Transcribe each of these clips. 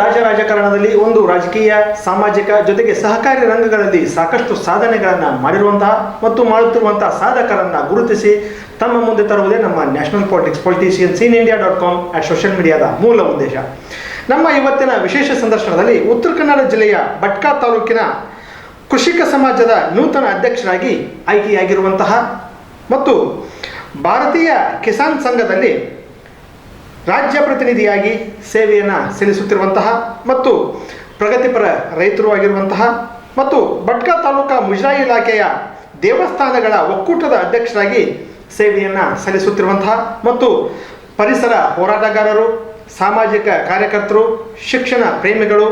ರಾಜ್ಯ ರಾಜಕಾರಣದಲ್ಲಿ ಒಂದು ರಾಜಕೀಯ, ಸಾಮಾಜಿಕ ಜೊತೆಗೆ ಸಹಕಾರಿ ರಂಗಗಳಲ್ಲಿ ಸಾಕಷ್ಟು ಸಾಧನೆಗಳನ್ನು ಮಾಡಿರುವಂತಹ ಮತ್ತು ಮಾಡುತ್ತಿರುವಂತಹ ಸಾಧಕರನ್ನ ಗುರುತಿಸಿ ತಮ್ಮ ಮುಂದೆ ತರುವುದೇ ನಮ್ಮ national politics politicians in India dot com at social ಮೀಡಿಯಾದ ಮೂಲ ಉದ್ದೇಶ. ನಮ್ಮ ಇವತ್ತಿನ ವಿಶೇಷ ಸಂದರ್ಶನದಲ್ಲಿ ಉತ್ತರ ಕನ್ನಡ ಜಿಲ್ಲೆಯ ಭಟ್ಕಾ ತಾಲೂಕಿನ ಕೃಷಿಕ ಸಮಾಜದ ನೂತನ ಅಧ್ಯಕ್ಷರಾಗಿ ಆಯ್ಕೆಯಾಗಿರುವಂತಹ ಮತ್ತು ಭಾರತೀಯ ಕಿಸಾನ್ ಸಂಘದಲ್ಲಿ ರಾಜ್ಯ ಪ್ರತಿನಿಧಿಯಾಗಿ ಸೇವೆಯನ್ನು ಸಲ್ಲಿಸುತ್ತಿರುವಂತಹ ಮತ್ತು ಪ್ರಗತಿಪರ ರೈತರು ಆಗಿರುವಂತಹ ಮತ್ತು ಭಟ್ಕ ತಾಲೂಕಾ ಮುಜರಾಯಿ ಇಲಾಖೆಯ ದೇವಸ್ಥಾನಗಳ ಒಕ್ಕೂಟದ ಅಧ್ಯಕ್ಷರಾಗಿ ಸೇವೆಯನ್ನು ಸಲ್ಲಿಸುತ್ತಿರುವಂತಹ ಮತ್ತು ಪರಿಸರ ಹೋರಾಟಗಾರರು, ಸಾಮಾಜಿಕ ಕಾರ್ಯಕರ್ತರು, ಶಿಕ್ಷಣ ಪ್ರೇಮಿಗಳು,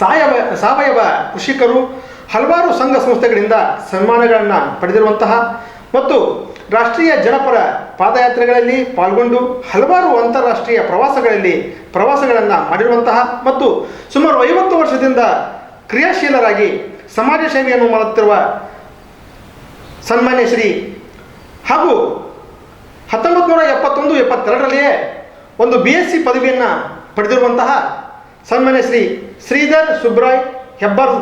ಸಾಯವ, ಸಾವಯವ ಕೃಷಿಕರು, ಹಲವಾರು ಸಂಘ ಸಂಸ್ಥೆಗಳಿಂದ ಸನ್ಮಾನಗಳನ್ನು ಪಡೆದಿರುವಂತಹ ಮತ್ತು ರಾಷ್ಟ್ರೀಯ ಜನಪರ ಪಾದಯಾತ್ರೆಗಳಲ್ಲಿ ಪಾಲ್ಗೊಂಡು ಹಲವಾರು ಅಂತಾರಾಷ್ಟ್ರೀಯ ಪ್ರವಾಸಗಳಲ್ಲಿ ಪ್ರವಾಸಗಳನ್ನು ಮಾಡಿರುವಂತಹ ಮತ್ತು ಸುಮಾರು ಐವತ್ತು ವರ್ಷದಿಂದ ಕ್ರಿಯಾಶೀಲರಾಗಿ ಸಮಾಜ ಸೇವೆಯನ್ನು ಮಾಡುತ್ತಿರುವ ಸನ್ಮಾನ್ಯ ಶ್ರೀ ಹಾಗೂ ಹತ್ತೊಂಬತ್ತು ನೂರ ಎಪ್ಪತ್ತೊಂದು, ಎಪ್ಪತ್ತೆರಡರಲ್ಲಿಯೇ ಒಂದು ಬಿ ಎಸ್ ಸಿ ಪದವಿಯನ್ನು ಪಡೆದಿರುವಂತಹ ಸನ್ಮಾನ್ಯ ಶ್ರೀ ಶ್ರೀಧರ್ ಸುಬ್ರಾಯ್ ಹೆಬ್ಬಾರ್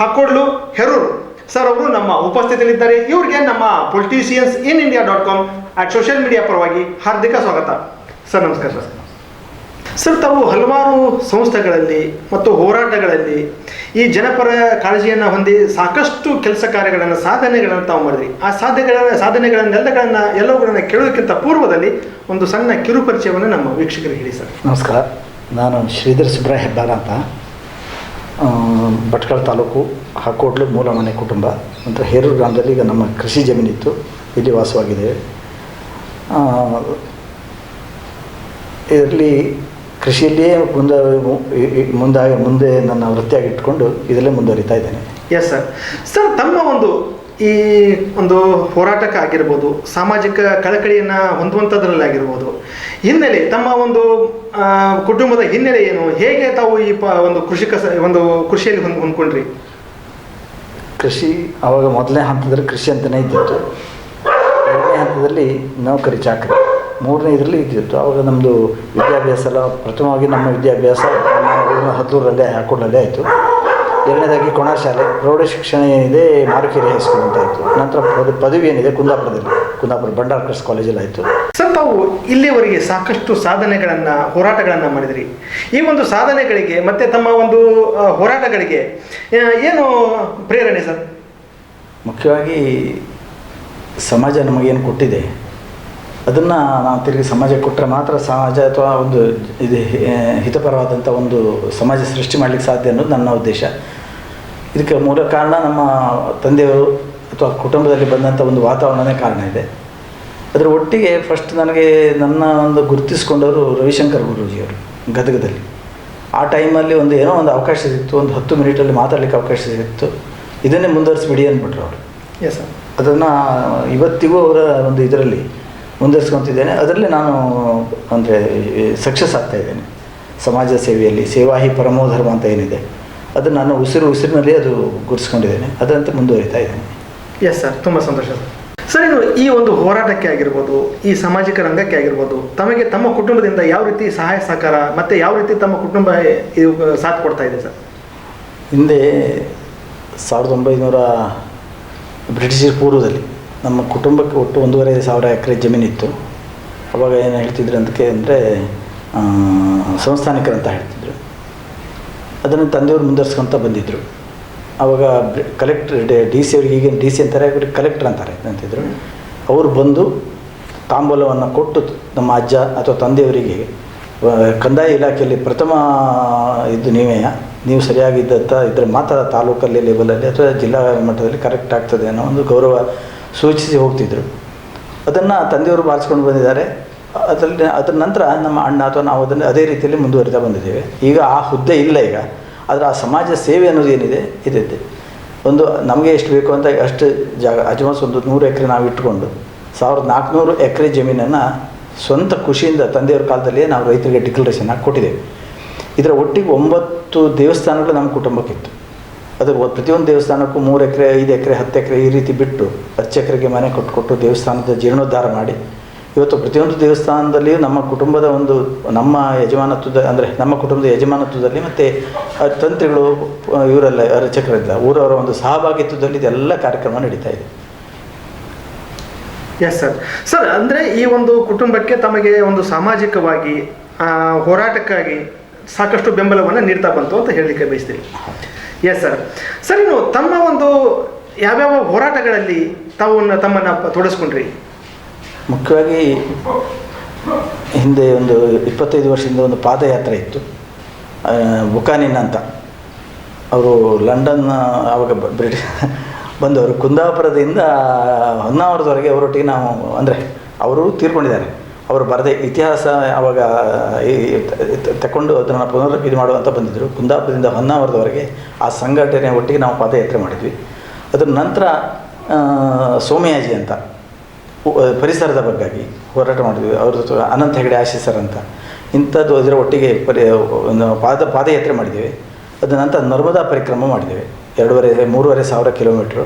ಹಾಕೋಡ್ಲು ಹೆರೂರು. ಸರ್ ಅವರು ನಮ್ಮ ಉಪಸ್ಥಿತಿಯಲ್ಲಿದ್ದಾರೆ. ಇವರಿಗೆ ನಮ್ಮ politicians in India dot com at social media ಪರವಾಗಿ ಹಾರ್ದಿಕ ಸ್ವಾಗತ. ಸರ್ ನಮಸ್ಕಾರ ಸರ್ ಸರ್ ತಾವು ಹಲವಾರು ಸಂಸ್ಥೆಗಳಲ್ಲಿ ಮತ್ತು ಹೋರಾಟಗಳಲ್ಲಿ ಈ ಜನಪರ ಕಾಳಜಿಯನ್ನು ಹೊಂದಿ ಸಾಕಷ್ಟು ಕೆಲಸ ಕಾರ್ಯಗಳನ್ನು, ಸಾಧನೆಗಳನ್ನು ತಾವು ಮಾಡಿದ್ರಿ. ಆ ಸಾಧನೆಗಳ ಸಾಧನೆಗಳನ್ನೆಲ್ಲಗಳನ್ನು ಎಲ್ಲವುಗಳನ್ನು ಕೇಳೋದಕ್ಕಿಂತ ಪೂರ್ವದಲ್ಲಿ ಒಂದು ಸಣ್ಣ ಕಿರುಪರಿಚಯವನ್ನು ನಮ್ಮ ವೀಕ್ಷಕರಿಗೆ ಹೇಳಿ ಸರ್ ನಮಸ್ಕಾರ. ನಾನು ಶ್ರೀಧರ್ ಸುಬ್ರಾಯ ಹೆಬ್ಬಾರ ಅಂತ. ಭಟ್ಕಳ ತಾಲೂಕು ಹಾಕೋಡ್ಲು ಮೂಲ ಮನೆ ಕುಟುಂಬ ಅಂತ ಹೇರೂರು ಗ್ರಾಮದಲ್ಲಿ ಈಗ ನಮ್ಮ ಕೃಷಿ ಜಮೀನಿತ್ತು, ಇಲ್ಲಿ ವಾಸವಾಗಿದ್ದೇವೆ ಇದರಲ್ಲಿ ಕೃಷಿಯಲ್ಲಿಯೇ ಮುಂದೆ ಮುಂದೆ ಮುಂದೆ ನನ್ನ ವೃತ್ತಿಯಾಗಿ ಇಟ್ಕೊಂಡು ಇದರಲ್ಲೇ ಮುಂದುವರಿತಾ ಇದ್ದೇನೆ. ಎಸ್ ಸರ್ ಸರ್ ತಮ್ಮ ಒಂದು ಈ ಒಂದು ಹೋರಾಟಕ್ಕೆ ಆಗಿರ್ಬೋದು ಸಾಮಾಜಿಕ ಕಳಕಳಿಯನ್ನು ಹೊಂದುವಂಥದ್ರಲ್ಲಿ ಆಗಿರ್ಬೋದು. ಹಿನ್ನೆಲೆ ತಮ್ಮ ಒಂದು ಕುಟುಂಬದ ಹಿನ್ನೆಲೆ ಏನು? ಹೇಗೆ ತಾವು ಈ ಪ, ಒಂದು ಕೃಷಿಕ ಒಂದು ಕೃಷಿಯಲ್ಲಿ ಹೊಂದ್, ಹೊಂದ್ಕೊಂಡ್ರಿ? ಕೃಷಿ ಅವಾಗ ಮೊದಲನೇ ಹಂತದಲ್ಲಿ ಕೃಷಿ ಅಂತಲೇ ಇದ್ದಿತ್ತು. ಎರಡನೇ ಹಂತದಲ್ಲಿ ನೌಕರಿ, ಚಾಕರಿ. ಮೂರನೇ ಇದರಲ್ಲಿ ಇದ್ದಿತ್ತು. ಆವಾಗ ನಮ್ಮದು ವಿದ್ಯಾಭ್ಯಾಸ ಎಲ್ಲ ಪ್ರಥಮವಾಗಿ ನಮ್ಮ ವಿದ್ಯಾಭ್ಯಾಸ, ನಮ್ಮ ಊರಿನ ಹತ್ತೂರಲ್ಲೇ ಹಾಕೊಳ್ಳಲ್ಲೇ ಆಯಿತು. ಎರಡನೇದಾಗಿ ಕೊಣ ಶಾಲೆ. ಪ್ರೌಢ ಶಿಕ್ಷಣ ಏನಿದೆ ಮಾರುಕೇರಿ ಹೈಸ್ಕೂಲ್ ಅಂತ ಆಯಿತು ನಂತರ ಪದ ಪದವಿ ಏನಿದೆ ಕುಂದಾಪುರದಲ್ಲಿ. ಕುಂದಾಪುರ ಬಂಡಾರ್ ಕ್ರಿಸ್ ಕಾಲೇಜಲ್ಲಿ ಆಯಿತು. ಸರ್ ತಾವು ಇಲ್ಲಿಯವರೆಗೆ ಸಾಕಷ್ಟು ಸಾಧನೆಗಳನ್ನು ಹೋರಾಟಗಳನ್ನು ಮಾಡಿದ್ರಿ. ಈ ಒಂದು ಸಾಧನೆಗಳಿಗೆ ಮತ್ತು ತಮ್ಮ ಒಂದು ಹೋರಾಟಗಳಿಗೆ ಏನು ಪ್ರೇರಣೆ ಸರ್? ಮುಖ್ಯವಾಗಿ ಸಮಾಜ ನಮಗೇನು ಕೊಟ್ಟಿದೆ ಅದನ್ನು ನಾವು ತಿರುಗಿ ಸಮಾಜಕ್ಕೆ ಕೊಟ್ಟರೆ ಮಾತ್ರ ಸಮಾಜ ಅಥವಾ ಒಂದು ಇದು ಹಿತಪರವಾದಂಥ ಒಂದು ಸಮಾಜ ಸೃಷ್ಟಿ ಮಾಡಲಿಕ್ಕೆ ಸಾಧ್ಯ ಅನ್ನೋದು ನನ್ನ ಉದ್ದೇಶ. ಇದಕ್ಕೆ ಮೂಲ ಕಾರಣ ನಮ್ಮ ತಂದೆಯವರು ಅಥವಾ ಕುಟುಂಬದಲ್ಲಿ ಬಂದಂಥ ಒಂದು ವಾತಾವರಣನೇ ಕಾರಣ ಇದೆ. ಅದರ ಒಟ್ಟಿಗೆ ಫಸ್ಟ್ ನನಗೆ ನನ್ನ ಒಂದು ಗುರುತಿಸ್ಕೊಂಡವರು ರವಿಶಂಕರ್ ಗುರೂಜಿಯವರು ಗದಗದಲ್ಲಿ. ಆ ಟೈಮಲ್ಲಿ ಒಂದು ಏನೋ ಒಂದು ಅವಕಾಶ ಸಿಕ್ತು ಒಂದು ಹತ್ತು ಮಿನಿಟಲ್ಲಿ ಮಾತಾಡಲಿಕ್ಕೆ ಅವಕಾಶ ಸಿಕ್ತು. ಇದನ್ನೇ ಮುಂದುವರಿಸ್ಬಿಡಿ ಅಂದ್ಬಿಟ್ರು ಅವರು. ಎಸ್ ಸರ್ ಅದನ್ನು ಇವತ್ತಿಗೂ ಅವರ ಒಂದು ಇದರಲ್ಲಿ ಮುಂದುವರಿಸ್ಕೊತಿದ್ದೇನೆ. ಅದರಲ್ಲಿ ನಾನು ಅಂದರೆ ಸಕ್ಸಸ್ ಆಗ್ತಾ ಇದ್ದೇನೆ. ಸಮಾಜ ಸೇವೆಯಲ್ಲಿ ಸೇವಾಹಿ ಪರಮೋ ಧರ್ಮ ಅಂತ ಏನಿದೆ. ಅದು ನಾನು ಉಸಿರು ಉಸಿರಿನಲ್ಲಿ ಅದು ಗುರುಸ್ಕೊಂಡಿದ್ದೇನೆ. ಅದರಂತೆ ಮುಂದುವರಿತಾ ಇದ್ದೇನೆ ಎಸ್ ಸರ್ ತುಂಬ ಸಂತೋಷ ಸರ್ ಸರ್ ಇದು ಈ ಒಂದು ಹೋರಾಟಕ್ಕೆ ಆಗಿರ್ಬೋದು ಈ ಸಾಮಾಜಿಕ ರಂಗಕ್ಕೆ ಆಗಿರ್ಬೋದು ತಮಗೆ ತಮ್ಮ ಕುಟುಂಬದಿಂದ ಯಾವ ರೀತಿ ಸಹಾಯ ಸಹಕಾರ ಮತ್ತು ಯಾವ ರೀತಿ ತಮ್ಮ ಕುಟುಂಬ ಸಾಥ್ ಕೊಡ್ತಾ ಇದೆ ಸರ್ ಹಿಂದೆ ಸಾವಿರದ ಒಂಬೈನೂರ ಬ್ರಿಟಿಷರ ಪೂರ್ವದಲ್ಲಿ ನಮ್ಮ ಕುಟುಂಬಕ್ಕೆ ಒಟ್ಟು ಒಂದೂವರೆ ಸಾವಿರ ಎಕರೆ ಜಮೀನಿತ್ತು ಅವಾಗ ಏನು ಹೇಳ್ತಿದ್ರು ಅಂದಕ್ಕೆ ಅಂದರೆ ಸಂಸ್ಥಾನಿಕರಂತ ಹೇಳ್ತಿದ್ರು. ಅದನ್ನು ತಂದೆಯವರು ಮುಂದರ್ಸ್ಕೊಂತ ಬಂದಿದ್ದರು ಆವಾಗ ಕಲೆಕ್ಟ್ರ್ ಡಿ ಸಿ ಅವ್ರಿಗೆ ಈಗಿನ ಡಿ ಸಿ ಅಂತಾರೆ ಕಲೆಕ್ಟ್ರ್ ಅಂತಾರೆ ಅಂತಿದ್ರು. ಅವರು ಬಂದು ತಾಂಬೂಲವನ್ನು ಕೊಟ್ಟು ನಮ್ಮ ಅಜ್ಜ ಅಥವಾ ತಂದೆಯವರಿಗೆ ಕಂದಾಯ ಇಲಾಖೆಯಲ್ಲಿ ಪ್ರಥಮ ಇದ್ದು ನೀವೇ ನೀವು ಸರಿಯಾಗಿದ್ದಂಥ ಇದ್ದರೆ ಮಾತ್ರ ತಾಲೂಕಲ್ಲಿ ಲೆವೆಲಲ್ಲಿ ಅಥವಾ ಜಿಲ್ಲಾ ಮಟ್ಟದಲ್ಲಿ ಕರೆಕ್ಟ್ ಆಗ್ತದೆ ಅನ್ನೋ ಒಂದು ಗೌರವ ಸೂಚಿಸಿ ಹೋಗ್ತಿದ್ರು. ಅದನ್ನು ತಂದೆಯವರು ಬಾರಿಸ್ಕೊಂಡು ಬಂದಿದ್ದಾರೆ. ಅದರಲ್ಲಿ ಅದರ ನಂತರ ನಮ್ಮ ಅಣ್ಣ ಅಥವಾ ನಾವು ಅದನ್ನು ಅದೇ ರೀತಿಯಲ್ಲಿ ಮುಂದುವರಿತಾ ಬಂದಿದ್ದೇವೆ. ಈಗ ಆ ಹುದ್ದೆ ಇಲ್ಲ ಈಗ. ಆದರೆ ಆ ಸಮಾಜ ಸೇವೆ ಅನ್ನೋದು ಏನಿದೆ? ಇದೈತೆ ಒಂದು ನಮಗೆ ಎಷ್ಟು ಬೇಕು ಅಂತ ಅಷ್ಟು ಜಾಗ, ಅಜ್ಮಾಸ್ ಒಂದು ನೂರು ಎಕರೆ ನಾವು ಇಟ್ಕೊಂಡು ಸಾವಿರದ ನಾಲ್ಕುನೂರು ಎಕರೆ ಜಮೀನನ್ನು ಸ್ವಂತ ಖುಷಿಯಿಂದ ತಂದೆಯವ್ರ ಕಾಲದಲ್ಲಿಯೇ ನಾವು ರೈತರಿಗೆ ಡಿಕ್ಲರೇಷನ್ ಹಾಕಿ ಕೊಟ್ಟಿದ್ದೇವೆ. ಇದರ ಒಟ್ಟಿಗೆ ಒಂಬತ್ತು ದೇವಸ್ಥಾನಗಳು ನಮ್ಮ ಕುಟುಂಬಕ್ಕಿತ್ತು. ಅದು ಒ- ಪ್ರತಿಯೊಂದು ದೇವಸ್ಥಾನಕ್ಕೂ ಮೂರು ಎಕರೆ, ಐದು ಎಕರೆ, ಹತ್ತು ಎಕರೆ ಈ ರೀತಿ ಬಿಟ್ಟು ಹತ್ತು ಎಕರೆಗೆ ಮನೆ ಕೊಟ್ಟು ದೇವಸ್ಥಾನದ ಜೀರ್ಣೋದ್ಧಾರ ಮಾಡಿ ಇವತ್ತು ಪ್ರತಿಯೊಂದು ದೇವಸ್ಥಾನದಲ್ಲಿ ನಮ್ಮ ಕುಟುಂಬದ ಒಂದು, ನಮ್ಮ ಯಜಮಾನತ್ವದ, ಅಂದರೆ ನಮ್ಮ ಕುಟುಂಬದ ಯಜಮಾನತ್ವದಲ್ಲಿ ಮತ್ತು ತಂತ್ರಿಗಳು, ಇವರೆಲ್ಲ ಅರ್ಚಕರಿಂದ ಊರವರ ಒಂದು ಸಹಭಾಗಿತ್ವದಲ್ಲಿ ಇದೆಲ್ಲ ಕಾರ್ಯಕ್ರಮ ನಡೀತಾ ಇದೆ. ಎಸ್ ಸರ್ ಸರ್ ಅಂದರೆ ಈ ಒಂದು ಕುಟುಂಬಕ್ಕೆ ತಮಗೆ ಒಂದು ಸಾಮಾಜಿಕವಾಗಿ ಹೋರಾಟಕ್ಕಾಗಿ ಸಾಕಷ್ಟು ಬೆಂಬಲವನ್ನು ನೀಡ್ತಾ ಬಂತು ಅಂತ ಹೇಳಲಿಕ್ಕೆ ಬಯಸ್ತೀನಿ. ಎಸ್ ಸರ್ ಸರ್ ಇನ್ನು ತಮ್ಮ ಒಂದು ಯಾವ್ಯಾವ ಹೋರಾಟಗಳಲ್ಲಿ ತಾವು ತಮ್ಮನ್ನು ತೊಡಗಿಸ್ಕೊಂಡ್ರಿ ಮುಖ್ಯವಾಗಿ ಹಿಂದೆ ಒಂದು ಇಪ್ಪತ್ತೈದು ವರ್ಷದಿಂದ ಒಂದು ಪಾದಯಾತ್ರೆ ಇತ್ತು. ಬುಕಾನಿನ್ ಅಂತ. ಅವರು ಲಂಡನ್ ಆವಾಗ ಬ್ರಿಟಿಷ್ ಬಂದವರು. ಕುಂದಾಪುರದಿಂದ ಹೊನ್ನಾವರದವರೆಗೆ ಅವರೊಟ್ಟಿಗೆ ನಾವು, ಅಂದರೆ ಅವರು ತೀರ್ಕೊಂಡಿದ್ದಾರೆ. ಅವರು ಬರದೇ ಇತಿಹಾಸ ಆವಾಗ ತಗೊಂಡು ಅದನ್ನು ಪುನರ್ ಇದು ಮಾಡುವಂತ ಬಂದಿದ್ದರು ಕುಂದಾಪುರದಿಂದ ಹೊನ್ನಾವರದವರೆಗೆ ಆ ಸಂಘಟನೆ ಒಟ್ಟಿಗೆ ನಾವು ಪಾದಯಾತ್ರೆ ಮಾಡಿದ್ವಿ. ಅದರ ನಂತರ ಸೋಮಯಾಜಿ ಅಂತ. ಪರಿಸರದ ಬಗ್ಗಾಗಿ ಹೋರಾಟ ಮಾಡಿದ್ವಿ. ಅವ್ರ ಅನಂತ ಹೆಗಡೆ ಆಶೀಸರ್ ಸರ್ ಅಂತ. ಇಂಥದ್ದು ಅದರ ಒಟ್ಟಿಗೆ ಪರಿ ಒಂದು ಪಾದ, ಪಾದಯಾತ್ರೆ ಮಾಡಿದ್ದೇವೆ ಅದ ನಂತರ ನರ್ಮದಾ ಪರಿಕ್ರಮ ಮಾಡಿದ್ದೇವೆ ಎರಡೂವರೆ, ಮೂರುವರೆ ಸಾವಿರ ಕಿಲೋಮೀಟ್ರು.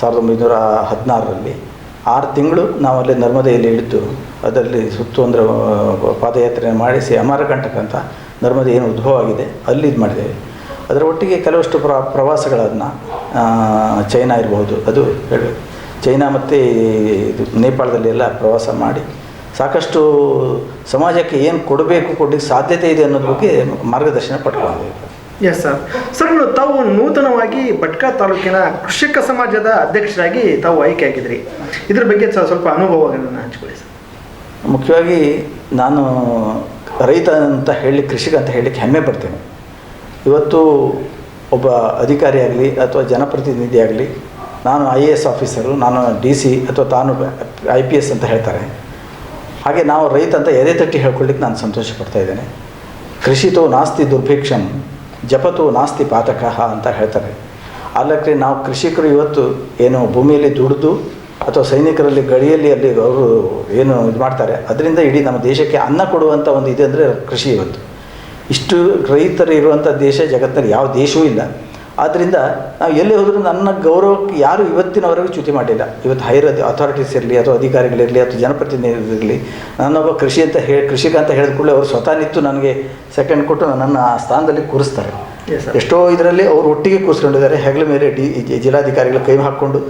ಸಾವಿರದ ಒಂಬೈನೂರ ಹದಿನಾರರಲ್ಲಿ. ಆರು ತಿಂಗಳು ನಾವು ಅಲ್ಲಿ ನರ್ಮದೆಯಲ್ಲಿ ಇಳಿದು ಅದರಲ್ಲಿ ಸುತ್ತು ಅಂದರೆ ಪಾದಯಾತ್ರೆ ಮಾಡಿಸಿ ಅಮರಕಂಟಕ ಅಂತ ನರ್ಮದೆ ಏನು ಉದ್ಭವ ಆಗಿದೆ ಅಲ್ಲಿ ಇದು ಮಾಡಿದ್ದೇವೆ ಅದರ ಒಟ್ಟಿಗೆ ಕೆಲವಷ್ಟು ಪ್ರ, ಪ್ರವಾಸಗಳನ್ನು ಚೈನಾ ಇರಬಹುದು ಅದು ಹೇಳಬೇಕು. ಚೈನಾ ಮತ್ತು ಇದು ನೇಪಾಳದಲ್ಲಿ ಎಲ್ಲ ಪ್ರವಾಸ ಮಾಡಿ ಸಾಕಷ್ಟು ಸಮಾಜಕ್ಕೆ ಏನು ಕೊಡಬೇಕು ಕೊಡಲಿಕ್ಕೆ ಸಾಧ್ಯತೆ ಇದೆ ಅನ್ನೋದ್ರ ಬಗ್ಗೆ ಮಾರ್ಗದರ್ಶನ ಪಡ್ಕೊಂಡು ಎಸ್ ಸರ್ ಸರ್ ತಾವು ನೂತನವಾಗಿ ಭಟ್ಕಾ ತಾಲೂಕಿನ ಕೃಷಿಕ ಸಮಾಜದ ಅಧ್ಯಕ್ಷರಾಗಿ ತಾವು ಆಯ್ಕೆಯಾಗಿದ್ರಿ. ಇದ್ರ ಬಗ್ಗೆ ಸ್ವಲ್ಪ ಅನುಭವಗಳನ್ನು ಹಂಚಿಕೊಳ್ಳಿ ಸರ್ ಮುಖ್ಯವಾಗಿ ನಾನು ರೈತ ಅಂತ ಹೇಳಿ ಕೃಷಿಕ ಅಂತ ಹೇಳಲಿಕ್ಕೆ ಹೆಮ್ಮೆ ಪಡ್ತೇನೆ. ಇವತ್ತು ಒಬ್ಬ ಅಧಿಕಾರಿ ಆಗಲಿ ಅಥವಾ ಜನಪ್ರತಿನಿಧಿ ಆಗಲಿ ನಾನು ಐ ಎ ಎಸ್ ಆಫೀಸರು ನಾನು ಡಿ ಸಿ ಅಥವಾ ತಾನು ಐ ಪಿ ಎಸ್ ಅಂತ ಹೇಳ್ತಾರೆ. ಹಾಗೆ ನಾವು ರೈತ ಅಂತ ಎದೆ ತಟ್ಟಿ ಹೇಳ್ಕೊಳ್ಳಿಕ್ಕೆ ನಾನು ಸಂತೋಷ ಪಡ್ತಾ ಇದ್ದೇನೆ. ಕೃಷಿತೋ ನಾಸ್ತಿ ದುರ್ಭಿಕ್ಷಂ, ಜಪತೋ ನಾಸ್ತಿ ಪಾತಕಃ ಅಂತ ಹೇಳ್ತಾರೆ. ಅಲ್ಲಕ್ಕೆ ನಾವು ಕೃಷಿಕರು ಇವತ್ತು ಏನು ಭೂಮಿಯಲ್ಲಿ ದುಡಿದು ಅಥವಾ ಸೈನಿಕರಲ್ಲಿ ಗಡಿಯಲ್ಲಿ ಅಲ್ಲಿ ಅವರು ಏನು ಇದು ಮಾಡ್ತಾರೆ, ಅದರಿಂದ ಇಡೀ ನಮ್ಮ ದೇಶಕ್ಕೆ ಅನ್ನ ಕೊಡುವಂಥ ಒಂದು ಇದೆ ಅಂದರೆ ಕೃಷಿ ಇವತ್ತು. ಇಷ್ಟು ರೈತರು ಇರುವಂಥ ದೇಶ ಜಗತ್ತಿನಲ್ಲಿ ಯಾವ ದೇಶವೂ ಇಲ್ಲ. ಆದ್ದರಿಂದ ನಾವು ಎಲ್ಲಿ ಹೋದರೂ ನನ್ನ ಗೌರವಕ್ಕೆ ಯಾರು ಇವತ್ತಿನವರೆಗೂ ಚ್ಯುತಿ ಮಾಡಿಲ್ಲ. ಇವತ್ತು ಹೈರ್ ಅಥಾರಿಟೀಸ್ ಇರಲಿ ಅಥವಾ ಅಧಿಕಾರಿಗಳಿರಲಿ ಅಥವಾ ಜನಪ್ರತಿನಿಧಿಗಳಿರಲಿ ನಾನೊಬ್ಬ ಕೃಷಿ ಅಂತ ಹೇಳಿ ಕೃಷಿಕ ಅಂತ ಹೇಳಿದ ಕೂಡಲೇ ಅವರು ಸ್ವತಃ ನಿಂತು ನನಗೆ ಸೆಕೆಂಡ್ ಕೊಟ್ಟು ನನ್ನ ಆ ಸ್ಥಾನದಲ್ಲಿ ಕೂರಿಸ್ತಾರೆ. ಎಷ್ಟೋ ಇದರಲ್ಲಿ ಅವರು ಒಟ್ಟಿಗೆ ಕೂರಿಸ್ಕೊಂಡಿದ್ದಾರೆ. ಹೆಗಲ ಮೇಲೆ ಡಿ ಜಿಲ್ಲಾಧಿಕಾರಿಗಳು ಕೈ ಹಾಕ್ಕೊಂಡು